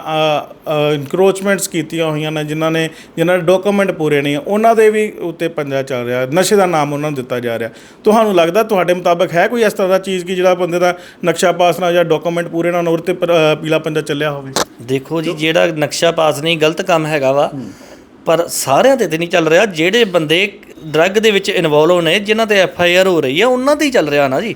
[SPEAKER 2] ਇਨਕਰੋਚਮੈਂਟਸ ਕੀਤੀਆਂ ਹੋਈਆਂ ਨੇ ਜਿਨ੍ਹਾਂ ਨੇ ਜਿਨ੍ਹਾਂ ਦੇ ਡਾਕੂਮੈਂਟ ਪੂਰੇ ਨਹੀਂ ਉਹਨਾਂ ਦੇ ਵੀ ਉੱਤੇ ਪੰਜਾ ਚੱਲ ਰਿਹਾ ਨਸ਼ੇ ਦਾ ਨਾਮ ਉਹਨਾਂ ਨੂੰ ਦਿੱਤਾ ਜਾ ਰਿਹਾ। ਤੁਹਾਨੂੰ ਲੱਗਦਾ ਤੁਹਾਡੇ ਮੁਤਾਬਕ ਹੈ ਕੋਈ ਇਸ ਤਰ੍ਹਾਂ ਦਾ ਚੀਜ਼ ਕਿ ਜਿਹੜਾ ਬੰਦੇ ਦਾ ਨਕਸ਼ਾ ਪਾਸ ਨਾ ਜਾਂ ਡਾਕੂਮੈਂਟ ਪੂਰੇ ਨਾ ਹੋਣ ਉਹਦੇ ਤੇ ਪੀਲਾ ਪੰਜਾ ਚੱਲਿਆ ਹੋਵੇ?
[SPEAKER 3] ਦੇਖੋ ਜੀ ਜਿਹੜਾ ਨਕਸ਼ਾ ਪਾਸ ਨਹੀਂ ਗਲਤ ਕੰਮ ਹੈਗਾ ਵਾ। ਪਰ ਸਾਰਿਆਂ ਤੇ ਤੇ ਨਹੀਂ ਚੱਲ ਰਿਹਾ ਜਿਹੜੇ ਬੰਦੇ ਡਰੱਗ ਦੇ ਵਿੱਚ ਇਨਵੋਲਵ ਨੇ ਜਿਨ੍ਹਾਂ ਤੇ ਐਫ ਆਈ ਆਰ ਹੋ ਰਹੀ ਆ ਉਹਨਾਂ ਤੇ ਹੀ ਚੱਲ ਰਿਹਾ ਨਾ ਜੀ।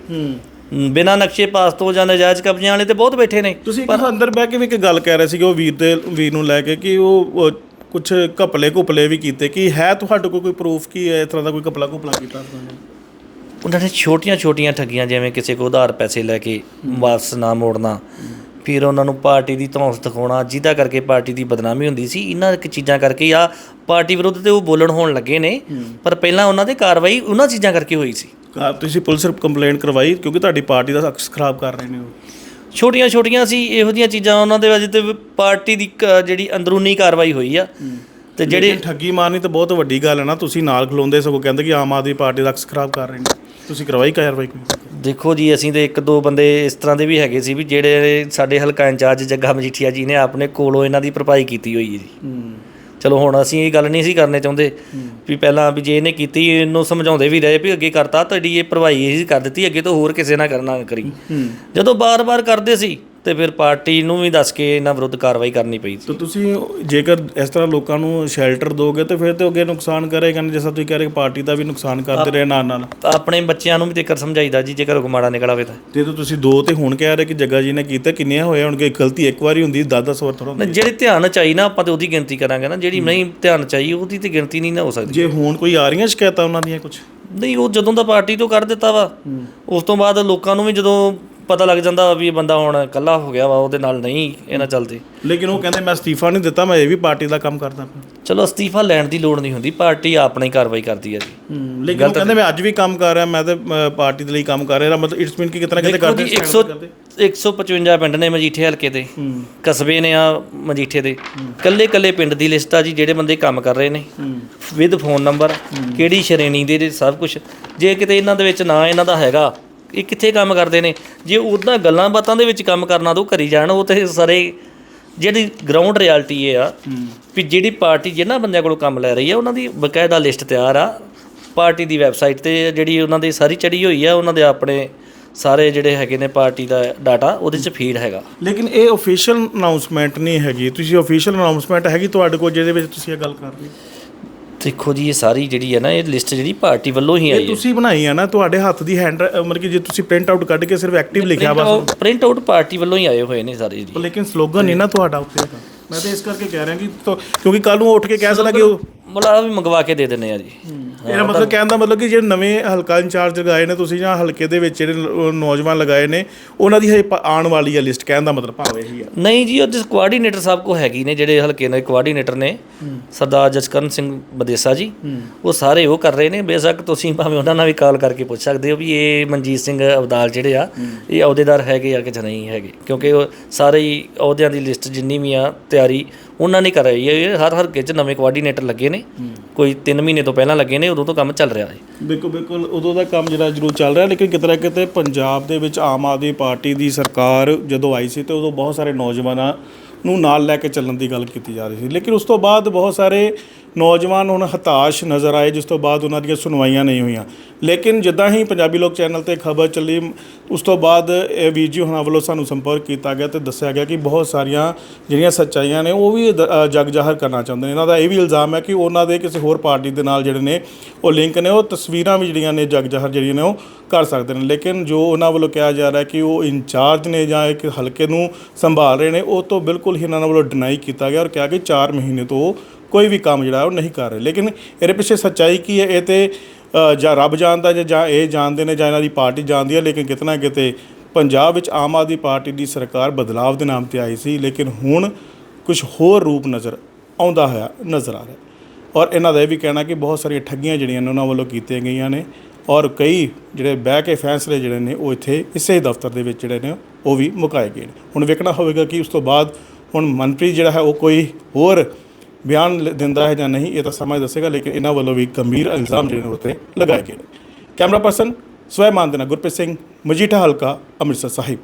[SPEAKER 3] ਬਿਨਾਂ ਨਕਸ਼ੇ ਪਾਸ ਤੋਂ ਜਾਂ ਨਜਾਇਜ਼ ਕਬਜ਼ਿਆਂ ਵਾਲੇ ਤੇ ਬਹੁਤ ਬੈਠੇ ਨੇ।
[SPEAKER 2] ਤੁਸੀਂ ਇੱਕ ਅੰਦਰ ਬਹਿ ਕੇ ਵੀ ਇੱਕ ਗੱਲ ਕਹਿ ਰਹੇ ਸੀਗੇ ਉਹ ਵੀਰ ਦੇ ਵੀਰ ਨੂੰ ਲੈ ਕੇ ਕਿ ਉਹ ਕੁਝ ਘਪਲੇ ਘੁਪਲੇ ਵੀ ਕੀਤੇ ਕਿ ਹੈ ਤੁਹਾਡੇ ਕੋਲ ਕੋਈ ਪ੍ਰੂਫ ਕੀ ਹੈ ਇਸ ਤਰ੍ਹਾਂ ਦਾ ਕੋਈ ਘਪਲਾ ਘੁਪਲਾ ਕੀਤਾ ਉਹਨਾਂ ਨੇ?
[SPEAKER 3] ਉਹਨਾਂ ਨੇ ਛੋਟੀਆਂ-ਛੋਟੀਆਂ ਠੱਗੀਆਂ ਜਿਵੇਂ ਕਿਸੇ ਕੋ ਉਧਾਰ ਪੈਸੇ ਲੈ ਕੇ ਵਾਪਸ ਨਾ ਮੋੜਨਾ ਫਿਰ ਉਹਨਾਂ ਨੂੰ ਪਾਰਟੀ ਦੀ ਧੌਂਸ ਦਿਖਾਉਣਾ ਜਿਹਦਾ ਕਰਕੇ ਪਾਰਟੀ ਦੀ ਬਦਨਾਮੀ ਹੁੰਦੀ ਸੀ। ਇਹਨਾਂ ਇੱਕ ਚੀਜ਼ਾਂ ਕਰਕੇ ਆ ਪਾਰਟੀ ਵਿਰੁੱਧ ਤੇ ਉਹ ਬੋਲਣ ਹੋਣ ਲੱਗੇ ਨੇ ਪਰ ਪਹਿਲਾਂ ਉਹਨਾਂ ਤੇ ਕਾਰਵਾਈ ਉਹਨਾਂ ਚੀਜ਼ਾਂ ਕਰਕੇ ਹੋਈ ਸੀ।
[SPEAKER 2] ਕਾ- ਤੁਸੀਂ ਪੁਲਿਸ ਕੰਪਲੇਂਟ ਕਰਵਾਈ ਕਿਉਂਕਿ ਤੁਹਾਡੀ ਪਾਰਟੀ ਦਾ ਅਕਸ ਖਰਾਬ ਕਰ ਰਹੇ ਨੇ ਉਹ।
[SPEAKER 3] ਛੋਟੀਆਂ ਛੋਟੀਆਂ ਸੀ ਇਹੋ ਜਿਹੀਆਂ ਚੀਜ਼ਾਂ ਉਹਨਾਂ ਦੇ ਵਜੇ ਤੇ ਪਾਰਟੀ ਦੀ ਕ- ਜਿਹੜੀ ਅੰਦਰੂਨੀ ਕਾਰਵਾਈ ਹੋਈ ਆ। ਤੇ ਜਿਹੜੇ
[SPEAKER 2] ਠੱਗੀ ਮਾਰਨੀ ਤਾਂ ਬਹੁਤ ਵੱਡੀ ਗੱਲ ਹੈ ਨਾ ਤੁਸੀਂ ਨਾਲ ਖਲੋਂਦੇ ਸਗੋਂ ਕਹਿੰਦੇ ਕਿ ਆਮ ਆਦਮੀ ਪਾਰਟੀ ਦਾ ਅਕਸ ਖਰਾਬ ਕਰ ਰਹੇ ਨੇ। ਤੁਸੀਂ ਕਰਵਾਈ ਕਾਰਵਾਈ ਕੋਈ?
[SPEAKER 3] ਦੇਖੋ ਜੀ ਅਸੀਂ ਤੇ ਇੱਕ ਦੋ ਬੰਦੇ ਇਸ ਤਰ੍ਹਾਂ ਦੇ ਵੀ ਹੈਗੇ ਸੀ ਵੀ ਜਿਹੜੇ ਸਾਡੇ ਹਲਕਾ ਇੰਚਾਰਜ ਜੱਗਾ ਮਜੀਠੀਆ ਜੀ ਨੇ ਆਪਣੇ ਕੋਲੋਂ ਇਹਨਾਂ ਦੀ ਭਰਪਾਈ ਕੀਤੀ ਹੋਈ ਹੈ ਜੀ। ਚਲੋ ਹੁਣ ਅਸੀਂ ਇਹ ਗੱਲ ਨਹੀਂ ਸੀ ਕਰਨੇ ਚਾਹੁੰਦੇ ਵੀ ਪਹਿਲਾਂ ਵੀ ਜੇ ਇਹਨੇ ਕੀਤੀ ਇਹਨੂੰ ਸਮਝਾਉਂਦੇ ਵੀ ਰਹੇ ਵੀ ਅੱਗੇ ਕਰਤਾ ਤੁਹਾਡੀ ਇਹ ਭਰਵਾਈ ਇਹ ਕਰ ਦਿੱਤੀ ਅੱਗੇ ਤੋਂ ਹੋਰ ਕਿਸੇ ਨਾਲ ਕਰਨਾ ਨਾ ਕਰੀ ਜਦੋਂ ਬਾਰ-ਬਾਰ ਕਰਦੇ ਸੀ ਤੇ ਫਿਰ ਪਾਰਟੀ ਨੂੰ ਵੀ ਦੱਸ ਕੇ ਇਹਨਾਂ ਵਿਰੁੱਧ ਕਾਰਵਾਈ ਕਰਨੀ ਪਈ ਸੀ।
[SPEAKER 2] ਤਾਂ ਤੁਸੀਂ ਜੇਕਰ ਇਸ ਤਰ੍ਹਾਂ ਲੋਕਾਂ ਨੂੰ ਸ਼ੈਲਟਰ ਦੋਗੇ ਤਾਂ ਫਿਰ ਤੇ ਅੱਗੇ ਨੁਕਸਾਨ ਕਰੇਗਾ ਨਾ ਜਿਵੇਂ ਤੁਸੀਂ ਕਹਿ ਰਹੇ ਪਾਰਟੀ ਦਾ ਵੀ ਨੁਕਸਾਨ ਕਰਦੇ ਰਹੇ ਨਾਲ ਨਾਲ।
[SPEAKER 3] ਆਪਣੇ ਬੱਚਿਆਂ ਨੂੰ ਵੀ ਤੇ ਕਰ ਸਮਝਾਈਦਾ ਜੀ ਜੇਕਰ ਮਾੜਾ ਨਿਕਲ ਆਵੇ ਤਾਂ।
[SPEAKER 2] ਤੇ ਤਾਂ ਤੁਸੀਂ ਦੋ ਤੇ ਹੁਣ ਕਹਿ ਰਹੇ ਕਿ ਜੱਗਾ ਜੀ ਨੇ ਕੀਤਾ ਕਿੰਨੀਆਂ ਹੋਏ ਹੋਣਗੇ ਗਲਤੀ ਇੱਕ ਵਾਰੀ ਹੁੰਦੀ 10-10 ਵਾਰ ਥੋੜਾ
[SPEAKER 3] ਨਾ ਜਿਹੜੀ ਧਿਆਨ ਚਾਈ ਨਾ ਆਪਾਂ ਤੇ ਉਹਦੀ ਗਿਣਤੀ ਕਰਾਂਗੇ ਨਾ ਜਿਹੜੀ ਨਹੀਂ ਧਿਆਨ ਚਾਈ ਉਹਦੀ ਤੇ ਗਿਣਤੀ ਨਹੀਂ ਨਾ ਹੋ ਸਕਦੀ।
[SPEAKER 2] ਜੇ ਹੁਣ ਕੋਈ ਆ ਰਹੀਆਂ ਸ਼ਿਕਾਇਤਾਂ ਉਹਨਾਂ ਦੀਆਂ ਕੁਝ
[SPEAKER 3] ਨਹੀਂ ਉਹ ਜਦੋਂ ਦਾ ਪਾਰਟੀ ਤੋਂ ਕੱਢ ਦਿੱਤਾ ਵਾ ਉਸ ਤੋਂ ਬਾਅਦ ਲੋਕਾਂ ਨੂੰ ਵੀ ਜਦੋਂ ਪਤਾ ਲੱਗ ਜਾਂਦਾ ਵੀ ਇਹ ਬੰਦਾ ਹੁਣ ਇਕੱਲਾ ਹੋ ਗਿਆ ਵਾ ਉਹਦੇ ਨਾਲ ਨਹੀਂ ਇਹ ਨਾ ਚੱਲਦੇ।
[SPEAKER 2] ਲੇਕਿਨ ਉਹ ਕਹਿੰਦੇ ਮੈਂ ਅਸਤੀਫਾ ਨਹੀਂ ਦਿੱਤਾ ਮੈਂ ਇਹ ਵੀ ਪਾਰਟੀ ਦਾ ਕੰਮ ਕਰਦਾ ਪਿਆ।
[SPEAKER 3] ਚਲੋ ਅਸਤੀਫਾ ਲੈਣ ਦੀ ਲੋੜ ਨਹੀਂ ਹੁੰਦੀ ਪਾਰਟੀ ਆਪਣੀ ਕਾਰਵਾਈ ਕਰਦੀ ਹੈ ਜੀ।
[SPEAKER 2] ਲੇਕਿਨ ਉਹ ਕਹਿੰਦੇ ਮੈਂ ਅੱਜ ਵੀ ਕੰਮ ਕਰ ਰਿਹਾ ਮੈਂ ਤੇ ਅ, ਪਾਰਟੀ ਦੇ ਲਈ ਕੰਮ ਕਰ ਰਿਹਾ ਮਤਲਬ ਇਟਸ ਮੀਨ ਕਿ ਕਿਤਨਾ ਕਿਤੇ
[SPEAKER 3] ਦੇਖੋ
[SPEAKER 2] ਕਰਦੇ
[SPEAKER 3] ਜੀ 100 155 ਪਿੰਡ ਨੇ ਮਜੀਠੇ ਹਲਕੇ ਦੇ ਕਸਬੇ ਨੇ ਆ ਮਜੀਠੇ ਦੇ। ਕੱਲੇ ਕੱਲੇ ਪਿੰਡ ਦੀ ਲਿਸਟ ਆ ਜੀ ਜਿਹੜੇ ਬੰਦੇ ਕੰਮ ਕਰ ਰਹੇ ਨੇ। ਵਿਦ ਫੋਨ ਨੰਬਰ ਕਿਹੜੀ ਸ਼੍ਰੇਣੀ ਦੇ ਨੇ ਸਭ ਕੁਝ ਜੇ ਕਿਤੇ ਇਹਨਾਂ ਦੇ ਵਿੱਚ ਨਾ ਇਹਨਾਂ ਦਾ ਹੈਗਾ ਇਹ ਕਿੱਥੇ ਕੰਮ ਕਰਦੇ ਨੇ? ਜੇ ਉਦਾਂ ਗੱਲਾਂ ਬਾਤਾਂ ਦੇ ਵਿੱਚ ਕੰਮ ਕਰਨਾ ਤਾਂ ਉਹ ਕਰੀ ਜਾਣ ਉਹ ਤੇ ਸਾਰੇ ਜਿਹੜੀ ਗਰਾਊਂਡ ਰਿਐਲਿਟੀ ਇਹ ਆ ਵੀ ਜਿਹੜੀ ਪਾਰਟੀ ਜਿਹਨਾਂ ਬੰਦਿਆਂ ਕੋਲੋਂ ਕੰਮ ਲੈ ਰਹੀ ਆ ਉਹਨਾਂ ਦੀ ਬਕਾਇਦਾ ਲਿਸਟ ਤਿਆਰ ਆ। ਪਾਰਟੀ ਦੀ ਵੈਬਸਾਈਟ ਤੇ ਜਿਹੜੀ ਉਹਨਾਂ ਦੀ ਸਾਰੀ ਚੜੀ ਹੋਈ ਆ ਉਹਨਾਂ ਦੇ ਆਪਣੇ ਸਾਰੇ ਜਿਹੜੇ ਹੈਗੇ ਨੇ ਪਾਰਟੀ ਦਾ ਡਾਟਾ ਉਹਦੇ 'ਚ ਫੀਡ ਹੈਗਾ।
[SPEAKER 2] ਲੇਕਿਨ ਇਹ ਅਫੀਸ਼ੀਅਲ ਅਨਾਉਂਸਮੈਂਟ ਨਹੀਂ ਹੈਗੀ। ਤੁਸੀਂ ਅਫੀਸ਼ੀਅਲ ਅਨਾਉਂਸਮੈਂਟ ਹੈਗੀ ਤੁਹਾਡੇ ਕੋਲ ਜਿਹਦੇ ਵਿੱਚ ਤੁਸੀਂ ਇਹ ਗੱਲ ਕਰ ਰਹੇ ਹੋ?
[SPEAKER 3] ਦੇਖੋ ਜੀ ਇਹ ਸਾਰੀ ਜਿਹੜੀ ਹੈ ਨਾ ਇਹ ਲਿਸਟ ਜਿਹੜੀ ਪਾਰਟੀ ਵੱਲੋਂ ਹੀ ਆਈ
[SPEAKER 2] ਇਹ ਤੁਸੀਂ ਬਣਾਈ ਆ ਨਾ ਤੁਹਾਡੇ ਹੱਥ ਦੀ ਹੈਂਡ ਮਤਲਬ ਕਿ ਜੇ ਤੁਸੀਂ ਪ੍ਰਿੰਟ ਆਊਟ ਕੱਢ ਕੇ ਸਿਰਫ ਐਕਟਿਵ ਲਿਖਿਆ ਬਸ
[SPEAKER 3] ਹੈ ਪ੍ਰਿੰਟ ਆਊਟ ਪਾਰਟੀ ਵੱਲੋਂ ਹੀ ਆਏ ਹੋਏ ਨੇ ਸਾਰੇ ਜੀ।
[SPEAKER 2] ਲੇਕਿਨ ਸਲੋਗਨ ਨਹੀਂ ਨਾ ਤੁਹਾਡਾ ਉੱਤੇ ਮੈਂ ਤਾਂ ਇਸ ਕਰਕੇ ਕਹਿ ਰਿਹਾ ਕਿ ਤੋ- ਕਿਉਂਕਿ ਕੱਲ ਨੂੰ ਉੱਠ ਕੇ ਕਹਿ ਸਕਦਾ ਕਿ ਉਹ
[SPEAKER 3] ਮਤਲਬ ਵੀ ਮੰਗਵਾ ਕੇ ਦੇ ਦਿੰਨੇ ਆ ਜੀ।
[SPEAKER 2] ਇਹਦਾ ਮਤਲਬ ਕਹਿਣ ਦਾ ਮਤਲਬ ਕਿ ਜਿਹੜੇ ਨਵੇਂ ਹਲਕਾ ਇੰਚਾਰਜ ਲਗਾਏ ਨੇ ਤੁਸੀਂ ਜਾਂ ਹਲਕੇ ਦੇ ਵਿੱਚ ਜਿਹੜੇ ਲ- ਨੌਜਵਾਨ ਲਗਾਏ ਨੇ ਉਹਨਾਂ ਦੀ ਹਜੇ ਪ- ਆਉਣ ਵਾਲੀ ਹੈ ਲਿਸਟ ਕਹਿਣ ਦਾ ਮਤਲਬ ਭਾਵ ਇਹੀ ਹੈ
[SPEAKER 3] ਨਹੀਂ ਜੀ ਉਹਦੇ ਕੋਆਰਡੀਨੇਟਰ ਸਾਹਿਬ ਕੋ ਹੈਗੀ ਨੇ ਜਿਹੜੇ ਹਲਕੇ ਦੇ ਕੋਆਰਡੀਨੇਟਰ ਨੇ ਸਰਦਾਰ ਜਸਕਰਨ ਸਿੰਘ ਬਦੇਸਾ ਜੀ ਉਹ ਸਾਰੇ ਉਹ ਕਰ ਰਹੇ ਨੇ। ਬੇਸ਼ੱਕ ਤੁਸੀਂ ਭਾਵੇਂ ਉਹਨਾਂ ਨਾਲ ਵੀ ਕਾਲ ਕਰਕੇ ਪੁੱਛ ਸਕਦੇ ਹੋ ਵੀ ਇਹ ਮਨਜੀਤ ਸਿੰਘ ਅਬਦਾਲ ਜਿਹੜੇ ਆ ਇਹ ਅਹੁਦੇਦਾਰ ਹੈਗੇ ਆ ਕਿ ਜਾਂ ਨਹੀਂ ਹੈਗੇ? ਕਿਉਂਕਿ ਉਹ ਸਾਰੇ ਹੀ ਅਹੁਦਿਆਂ ਦੀ ਲਿਸਟ ਜਿੰਨੀ ਵੀ ਆ ਤਿਆਰੀ ਉਹਨਾਂ ਨੇ ਕਰਾਈ ਹੈ ਇਹ ਹਰ ਹਲਕੇ 'ਚ ਨਵੇਂ ਕੋਆਰਡੀਨੇਟਰ ਲੱਗੇ ਨੇ। ਕੋਈ 3 ਮਹੀਨੇ ਤੋਂ ਪਹਿਲਾਂ ਲੱਗੇ ਨੇ ਉਦੋਂ ਤੋਂ ਕੰਮ ਚੱਲ ਰਿਹਾ ਹੈ
[SPEAKER 2] ਬਿਲਕੁਲ ਬਿਲਕੁਲ ਉਦੋਂ ਦਾ ਕੰਮ ਜਿਹੜਾ ਜ਼ਰੂਰ ਚੱਲ ਰਿਹਾ ਲੇਕਿਨ ਕਿਤੇ ਨਾ ਕਿਤੇ ਪੰਜਾਬ ਦੇ ਵਿੱਚ ਆਮ ਆਦਮੀ ਪਾਰਟੀ ਦੀ ਸਰਕਾਰ ਜਦੋਂ ਆਈ ਸੀ ਤੇ ਉਦੋਂ ਬਹੁਤ ਸਾਰੇ ਨੌਜਵਾਨਾਂ ਨੂੰ ਨਾਲ ਲੈ ਕੇ ਚੱਲਣ ਦੀ ਗੱਲ ਕੀਤੀ ਜਾ ਰਹੀ ਸੀ। ਲੇਕਿਨ ਉਸ ਤੋਂ ਬਾਅਦ ਬਹੁਤ ਸਾਰੇ ਨੌਜਵਾਨ ਹੁਣ ਹਤਾਸ਼ ਨਜ਼ਰ ਆਏ, ਜਿਸ ਤੋਂ ਬਾਅਦ ਉਹਨਾਂ ਦੀਆਂ ਸੁਣਵਾਈਆਂ ਨਹੀਂ ਹੋਈਆਂ। ਲੇਕਿਨ ਜਿੱਦਾਂ ਹੀ ਪੰਜਾਬੀ ਲੋਕ ਚੈਨਲ ਤੇ ਖਬਰ ਚੱਲੀ, ਉਸ ਤੋਂ ਬਾਅਦ ਇਹ ਵੀਰ ਜੀ ਹੁਣਾਂ ਵੱਲੋਂ ਸਾਨੂੰ ਸੰਪਰਕ ਕੀਤਾ ਗਿਆ ਤੇ ਦੱਸਿਆ ਗਿਆ ਕਿ ਬਹੁਤ ਸਾਰੀਆਂ ਜਿਹੜੀਆਂ ਸੱਚਾਈਆਂ ਨੇ, ਉਹ ਵੀ ਜਗ ਜ਼ਾਹਰ ਕਰਨਾ ਚਾਹੁੰਦੇ ਨੇ। ਇਹਨਾਂ ਦਾ ਇਹ ਵੀ ਇਲਜ਼ਾਮ ਹੈ ਕਿ ਉਹਨਾਂ ਦੇ ਕਿਸੇ ਹੋਰ ਪਾਰਟੀ ਦੇ ਨਾਲ ਜਿਹੜੇ ਨੇ, ਉਹ ਲਿੰਕ ਨੇ, ਉਹ ਤਸਵੀਰਾਂ ਵੀ ਜਿਹੜੀਆਂ ਨੇ, ਜਗ ਜ਼ਾਹਰ ਜਿਹੜੀਆਂ ਨੇ, ਉਹ ਕਰ ਸਕਦੇ ਨੇ। ਲੇਕਿਨ ਜੋ ਉਹਨਾਂ ਵੱਲੋਂ ਕਿਹਾ ਜਾ ਰਿਹਾ ਕਿ ਉਹ ਇੰਚਾਰਜ ਨੇ ਜਾਂ ਇੱਕ ਹਲਕੇ ਨੂੰ ਸੰਭਾਲ ਰਹੇ ਨੇ, ਉਹ ਤੋਂ ਬਿਲਕੁਲ ਹੀ ਇਹਨਾਂ ਵੱਲੋਂ ਡਿਨਾਈ ਕੀਤਾ ਗਿਆ ਔਰ ਕਿਹਾ ਕਿ 4 ਮਹੀਨੇ ਤੋਂ ਉਹ ਕੋਈ ਵੀ ਕੰਮ ਜਿਹੜਾ, ਉਹ ਨਹੀਂ ਕਰ ਰਹੇ। ਲੇਕਿਨ ਇਹਦੇ ਪਿੱਛੇ ਸੱਚਾਈ ਕੀ ਹੈ? ਇਹ ਤੇ ਜਾਂ ਰੱਬ ਜਾਣਦਾ ਜਾਂ- ਜਾਂ ਇਹ ਜਾਣਦੇ ਨੇ ਜਾਂ ਇਹਨਾਂ ਦੀ ਪਾਰਟੀ ਜਾਣਦੀ ਹੈ, ਲੇਕਿਨ ਕਿਤਨਾ ਕਿਤੇ ਪੰਜਾਬ ਵਿੱਚ ਆਮ ਆਦਮੀ ਪਾਰਟੀ ਦੀ ਸਰਕਾਰ ਬਦਲਾਵ ਦੇ ਨਾਮ ਤੇ ਆਈ ਸੀ, ਲੇਕਿਨ ਹੁਣ ਕੁਝ ਹੋਰ ਰੂਪ ਨਜ਼ਰ ਆਉਂਦਾ ਹੋਇਆ ਨਜ਼ਰ ਆ ਰਿਹਾ। ਔਰ ਇਹਨਾਂ ਦਾ ਇਹ ਵੀ ਕਹਿਣਾ ਕਿ ਬਹੁਤ ਸਾਰੀਆਂ ਠੱਗੀਆਂ ਜਿਹੜੀਆਂ ਨੇ, ਉਹਨਾਂ ਵੱਲੋਂ ਕੀਤੀਆਂ ਗਈਆਂ ਨੇ, ਔਰ ਕਈ ਜਿਹੜੇ ਬਹਿ ਕੇ ਫੈਸਲੇ ਜਿਹੜੇ ਨੇ, ਉਹ ਇੱਥੇ ਇਸੇ ਦਫ਼ਤਰ ਦੇ ਵਿੱਚ ਜਿਹੜੇ ਨੇ, ਉਹ ਵੀ ਮੁਕਾਏ ਗਏ ਨੇ। ਹੁਣ ਵੇਖਣਾ ਹੋਵੇਗਾ ਕਿ ਉਸ ਤੋਂ ਬਾਅਦ ਹੁਣ ਮਨਪ੍ਰੀਤ ਜਿਹੜਾ ਹੈ, ਉਹ ਕੋਈ ਹੋਰ ਬਿਆਨ ਲ- ਦਿੰਦਾ ਹੈ ਜਾਂ ਨਹੀਂ, ਇਹ ਤਾਂ ਸਮਾਂ ਦੱਸੇਗਾ, ਲੇਕਿਨ ਇਹਨਾਂ ਵੱਲੋਂ ਵੀ ਗੰਭੀਰ ਇਲਜ਼ਾਮ ਜਿਹੜੇ ਨੇ ਉੱਤੇ ਲਗਾਏ ਗਏ ਕੈਮਰਾ ਪਰਸਨ ਸਵੈਮਾਨ ਦੇ ਨਾਲ ਗੁਰਪ੍ਰੀਤ ਸਿੰਘ, ਮਜੀਠਾ ਹਲਕਾ, ਅੰਮ੍ਰਿਤਸਰ ਸਾਹਿਬ।